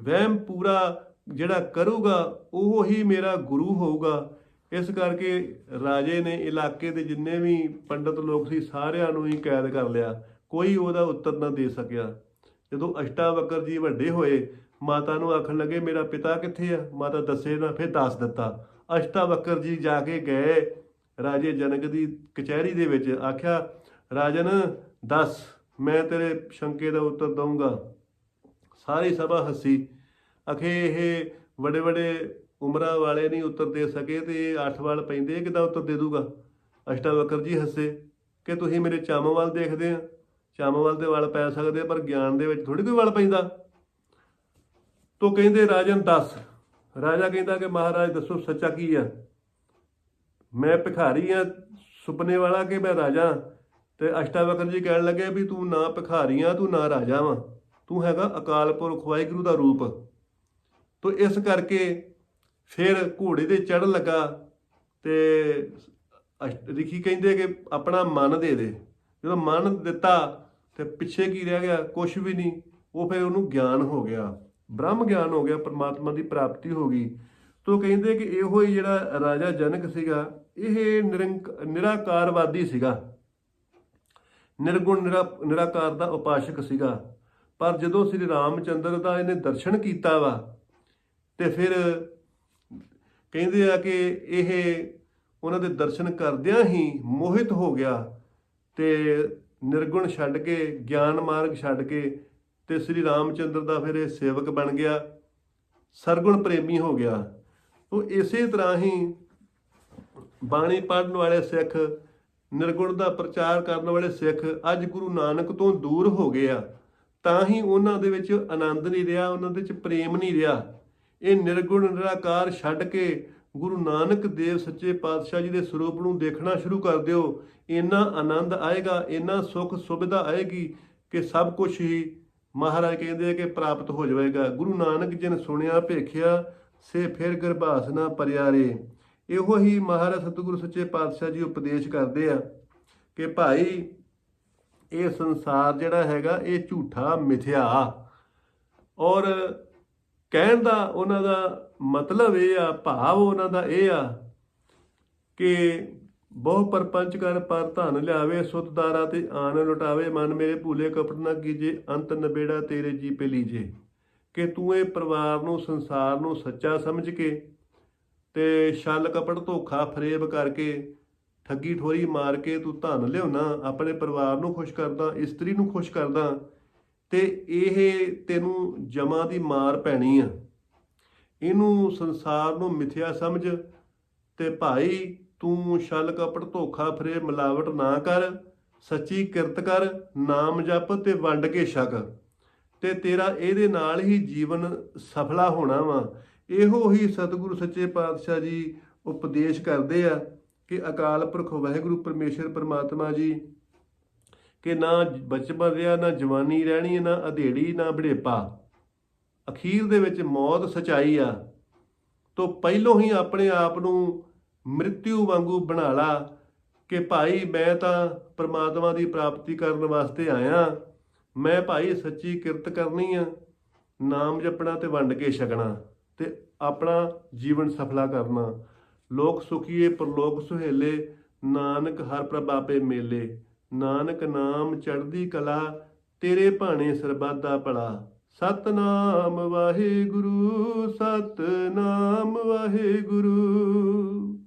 Speaker 1: ਵਹਿਮ ਪੂਰਾ ਜਿਹੜਾ ਕਰੂਗਾ, ਉਹ ਹੀ ਮੇਰਾ ਗੁਰੂ ਹੋਊਗਾ। ਇਸ ਕਰਕੇ ਰਾਜੇ ਨੇ ਇਲਾਕੇ ਦੇ ਜਿੰਨੇ ਵੀ ਪੰਡਤ ਲੋਕ ਸੀ, ਸਾਰਿਆਂ ਨੂੰ ਹੀ ਕੈਦ ਕਰ ਲਿਆ। ਕੋਈ ਉਹਦਾ ਉੱਤਰ ਨਾ ਦੇ ਸਕਿਆ। ਜਦੋਂ ਅਸ਼ਟਾਵਕਰ ਜੀ ਵੱਡੇ ਹੋਏ ਮਾਤਾ ਨੂੰ ਆਖਣ ਲੱਗੇ, ਮੇਰਾ ਪਿਤਾ ਕਿੱਥੇ ਆ? ਮਾਤਾ ਦੱਸੇ ਨਾ, ਫਿਰ ਦੱਸ ਦਿੱਤਾ। ਅਸ਼ਟਾਵਕਰ ਜੀ ਜਾ ਕੇ ਗਏ ਰਾਜੇ ਜਨਕ ਦੀ ਕਚਹਿਰੀ ਦੇ ਵਿੱਚ। ਆਖਿਆ, ਰਾਜਨ, ਦੱਸ, ਮੈਂ ਤੇਰੇ ਸ਼ੰਕੇ ਦਾ ਉੱਤਰ ਦਊਂਗਾ। ਸਾਰੀ ਸਭਾ ਹੱਸੀ। ਅਖੇ, ਇਹ ਵੱਡੇ ਵੱਡੇ ਉਮਰਾਂ ਵਾਲੇ ਨਹੀਂ ਉੱਤਰ ਦੇ ਸਕੇ ਤੇ ਇਹ ਅੱਠ ਵਾਲ ਪੈਂਦੇ ਕਿਦਾਂ ਉੱਤਰ ਦੇ ਦੂਗਾ? ਅਸ਼ਟਾਵਕਰ ਜੀ ਹੱਸੇ। ਕਿ ਤੁਸੀਂ ਮੇਰੇ ਚੰਮ ਵੱਲ ਦੇਖਦੇ ਆ? ਚੰਮ ਵੱਲ ਦੇ ਵਾਲ ਪੈ ਸਕਦੇ ਪਰ ਗਿਆਨ ਦੇ ਵਿੱਚ ਥੋੜੀ ਕੋਈ ਵਾਲ ਪੈਂਦਾ? ਤੋ ਕਹਿੰਦੇ ਰਾਜਨ ਦੱਸ। ਰਾਜਾ ਕਹਿੰਦਾ ਕਿ ਮਹਾਰਾਜ ਦੱਸੋ ਸੱਚਾ ਕੀ ਆ? ਮੈਂ ਭਿਖਾਰੀ ਆ, ਸੁਪਨੇ ਵਾਲਾ ਕਿ ਮੈਂ ਰਾਜਾ? ਤੇ ਅਸ਼ਟਾਵਕਰ ਜੀ ਕਹਿਣ ਲੱਗੇ ਵੀ ਤੂੰ ਨਾ ਭਿਖਾਰੀ ਆ, ਤੂੰ ਨਾ ਰਾਜਾ ਵਾਂ। ਤੂੰ ਹੈਗਾ ਅਕਾਲ ਪੁਰਖ, ਵਾਹਿਗੁਰੂ ਦਾ ਰੂਪ। ਤੋ ਇਸ ਕਰਕੇ ਫਿਰ ਘੋੜੇ ਤੇ ਚੜ ਲੱਗਾ ਤੇ ਅਸ਼ਟ- ਰਿਖੀ ਕਹਿੰਦੇ ਕਿ ਆਪਣਾ ਮਨ ਦੇ ਦੇ। ਜਦੋਂ ਮਨ ਦਿੱਤਾ ਤੇ ਪਿੱਛੇ ਕੀ ਰਹਿ ਗਿਆ? ਕੁਝ ਵੀ ਨਹੀਂ। ਉਹ ਫਿਰ ਉਹਨੂੰ ਗਿਆਨ ਹੋ ਗਿਆ। ਬ੍ਰਹਮ ਗਿਆਨ ਹੋ ਗਿਆ, ਪਰਮਾਤਮਾ ਦੀ ਪ੍ਰਾਪਤੀ ਹੋ ਗਈ। ਤੋ ਕਹਿੰਦੇ ਕਿ ਇਹੋ ਹੀ ਜਿਹੜਾ ਰਾਜਾ ਜਨਕ ਸੀਗਾ, ਇਹ ਨਿਰੰਕ, ਨਿਰਾਕਾਰਵਾਦੀ ਸੀਗਾ। ਨਿਰਗੁਣ, ਨਿਰਾ- ਨਿਰਾਕਾਰ ਦਾ ਉਪਾਸ਼ਕ ਸੀਗਾ। ਪਰ ਜਦੋਂ ਸ੍ਰੀ ਰਾਮਚੰਦਰ ਦਾ ਇਹਨੇ ਦਰਸ਼ਨ ਕੀਤਾ ਵਾ, ਤੇ ਫਿਰ ਕਹਿੰਦੇ ਆ ਕਿ ਇਹ ਉਹਨਾਂ ਦੇ ਦਰਸ਼ਨ ਕਰਦਿਆਂ ਹੀ ਮੋਹਿਤ ਹੋ ਗਿਆ ਤੇ ਨਿਰਗੁਣ ਛੱਡ ਕੇ, ਗਿਆਨ ਮਾਰਗ ਛੱਡ ਕੇ ਤੇ ਸ੍ਰੀ ਰਾਮਚੰਦਰ ਦਾ ਫਿਰ ਇਹ ਸੇਵਕ ਬਣ ਗਿਆ। ਸਰਗੁਣ ਪ੍ਰੇਮੀ ਹੋ ਗਿਆ। ਉਹ ਇਸੇ ਤਰ੍ਹਾਂ ਹੀ ਬਾਣੀ ਪੜ੍ਹਨ ਵਾਲੇ ਸਿੱਖ, ਨਿਰਗੁਣ ਦਾ ਪ੍ਰਚਾਰ ਕਰਨ ਵਾਲੇ ਸਿੱਖ ਅੱਜ ਗੁਰੂ ਨਾਨਕ ਤੋਂ ਦੂਰ ਹੋ ਗਏ ਆ। ਤਾਂ ਹੀ ਉਹਨਾਂ ਦੇ ਵਿੱਚ ਆਨੰਦ ਨਹੀਂ ਰਿਹਾ, ਉਹਨਾਂ ਦੇ ਵਿੱਚ ਪ੍ਰੇਮ ਨਹੀਂ ਰਿਹਾ। ਇਹ ਨਿਰਗੁਣ, ਨਿਰਾਕਾਰ ਛੱਡ ਕੇ ਗੁਰੂ ਨਾਨਕ ਦੇਵ ਸੱਚੇ ਪਾਤਸ਼ਾਹ ਜੀ ਦੇ ਸਰੂਪ ਨੂੰ ਦੇਖਣਾ ਸ਼ੁਰੂ ਕਰ ਦਿਓ। ਇੰਨਾ ਆਨੰਦ ਆਏਗਾ, ਇੰਨਾ ਸੁੱਖ ਸੁਵਿਧਾ ਆਏਗੀ ਕਿ ਸਭ ਕੁਝ ਹੀ ਮਹਾਰਾਜ ਕਹਿੰਦੇ ਆ ਕਿ ਪ੍ਰਾਪਤ ਹੋ ਜਾਵੇਗਾ। ਗੁਰੂ ਨਾਨਕ ਜੀ ਨੇ ਸੁਣਿਆ, ਭੇਖਿਆ, ਸੇ ਫਿਰ ਗਰਭਾਸ ਨਾ ਪਰਿਆਰੇ। ਇਹੋ ਹੀ ਮਹਾਰਾਜ ਸਤਿਗੁਰੂ ਸੱਚੇ ਪਾਤਸ਼ਾਹ ਜੀ ਉਪਦੇਸ਼ ਕਰਦੇ ਆ ਕਿ ਭਾਈ, ਇਹ ਸੰਸਾਰ ਜਿਹੜਾ ਹੈਗਾ, ਇਹ ਝੂਠਾ, ਮਿਥਿਆ। ਔਰ ਕਹਿਣ ਦਾ ਉਹਨਾਂ ਦਾ ਮਤਲਬ ਇਹ ਆ, ਭਾਵ ਉਹਨਾਂ ਦਾ ਇਹ ਆ ਕਿ ਬਹੁ ਪਰਪੰਚ ਕਰ, ਪਰ ਧਨ ਲਿਆਵੇ ਸੁਤਦਾਰਾ ਤੇ ਆਨ ਲੁਟਾਵੇ। ਮਨ ਮੇਰੇ ਭੂਲੇ ਕਪਟ ਨਾ ਕੀਜੇ, ਅੰਤ ਨਬੇੜਾ ਤੇਰੇ ਜੀ ਪੇ ਲੀਜੇ। ਕਿ ਤੂੰ ਇਹ ਪਰਿਵਾਰ ਨੂੰ, ਸੰਸਾਰ ਨੂੰ ਸੱਚਾ ਸਮਝ ਕੇ ਤੇ ਛਲ ਕਪਟ ਧੋਖਾ ਫਰੇਬ ਕਰਕੇ, ਠੱਗੀ ਠੋਰੀ ਮਾਰ ਕੇ ਤੂੰ ਧਨ ਲਿਆਉਣਾ, ਆਪਣੇ ਪਰਿਵਾਰ ਨੂੰ ਖੁਸ਼ ਕਰਦਾ, ਇਸਤਰੀ ਨੂੰ ਖੁਸ਼ ਕਰਦਾ, ਤੇ ਇਹ ਤੈਨੂੰ ਜਮਾਂ ਦੀ ਮਾਰ ਪੈਣੀ ਆ। ਇਹਨੂੰ ਸੰਸਾਰ ਨੂੰ ਮਿਥਿਆ ਸਮਝ ਤੇ ਭਾਈ ਤੂੰ ਛਲ ਕਪਟ ਧੋਖਾ ਫਰੇ ਮਿਲਾਵਟ ਨਾ ਕਰ, ਸੱਚੀ ਕਿਰਤ ਕਰ, ਨਾਮ ਜਪ ਤੇ ਵੰਡ ਕੇ ਛਕ। ਤੇ ਤੇਰਾ ਇਹਦੇ ਨਾਲ ਹੀ ਜੀਵਨ ਸਫਲਾ ਹੋਣਾ ਵਾ। ਇਹੋ ਹੀ ਸਤਿਗੁਰੂ ਸੱਚੇ ਪਾਤਸ਼ਾਹ ਜੀ ਉਪਦੇਸ਼ ਕਰਦੇ ਆ ਕਿ ਅਕਾਲ ਪੁਰਖ ਵਾਹਿਗੁਰੂ ਪਰਮੇਸ਼ਰ ਪਰਮਾਤਮਾ ਜੀ, ਕਿ ਨਾ ਬਚਪਨ ਰਿਹਾ, ਨਾ ਜਵਾਨੀ ਰਹਿਣੀ ਹੈ ਨਾ ਅਧੇੜੀ, ਨਾ ਬੜੇਪਾ ਅਖੀਰ ਦੇ ਵਿੱਚ ਮੌਤ ਸਚਾਈ ਆ। ਤੋਂ ਪਹਿਲੋਂ ਹੀ ਆਪਣੇ ਆਪ ਨੂੰ ਮ੍ਰਿਤਿਉ ਵਾਂਗੂ ਬਣਾ ਲਾ ਕਿ ਭਾਈ ਮੈਂ ਤਾਂ ਪ੍ਰਮਾਤਮਾ ਦੀ ਪ੍ਰਾਪਤੀ ਕਰਨ ਵਾਸਤੇ ਆਇਆ। ਮੈਂ ਭਾਈ ਸੱਚੀ ਕਿਰਤ ਕਰਨੀ ਆ, ਨਾਮ ਜਪਣਾ ਤੇ ਵੰਡ ਕੇ ਛਕਣਾ ਤੇ ਆਪਣਾ ਜੀਵਨ ਸਫਲਾ ਕਰਨਾ। ਲੋਕ ਸੁਖੀਏ, ਪਰਲੋਕ ਸੁਹੇਲੇ, ਨਾਨਕ ਹਰ ਪ੍ਰਭ ਆਪੇ ਮੇਲੇ। ਨਾਨਕ ਨਾਮ ਚੜ੍ਹਦੀ ਕਲਾ, ਤੇਰੇ ਭਾਣੇ ਸਰਬੱਤ ਦਾ ਭਲਾ। ਸਤਨਾਮ ਵਾਹਿਗੁਰੂ ਸਤਨਾਮ ਵਾਹਿਗੁਰੂ।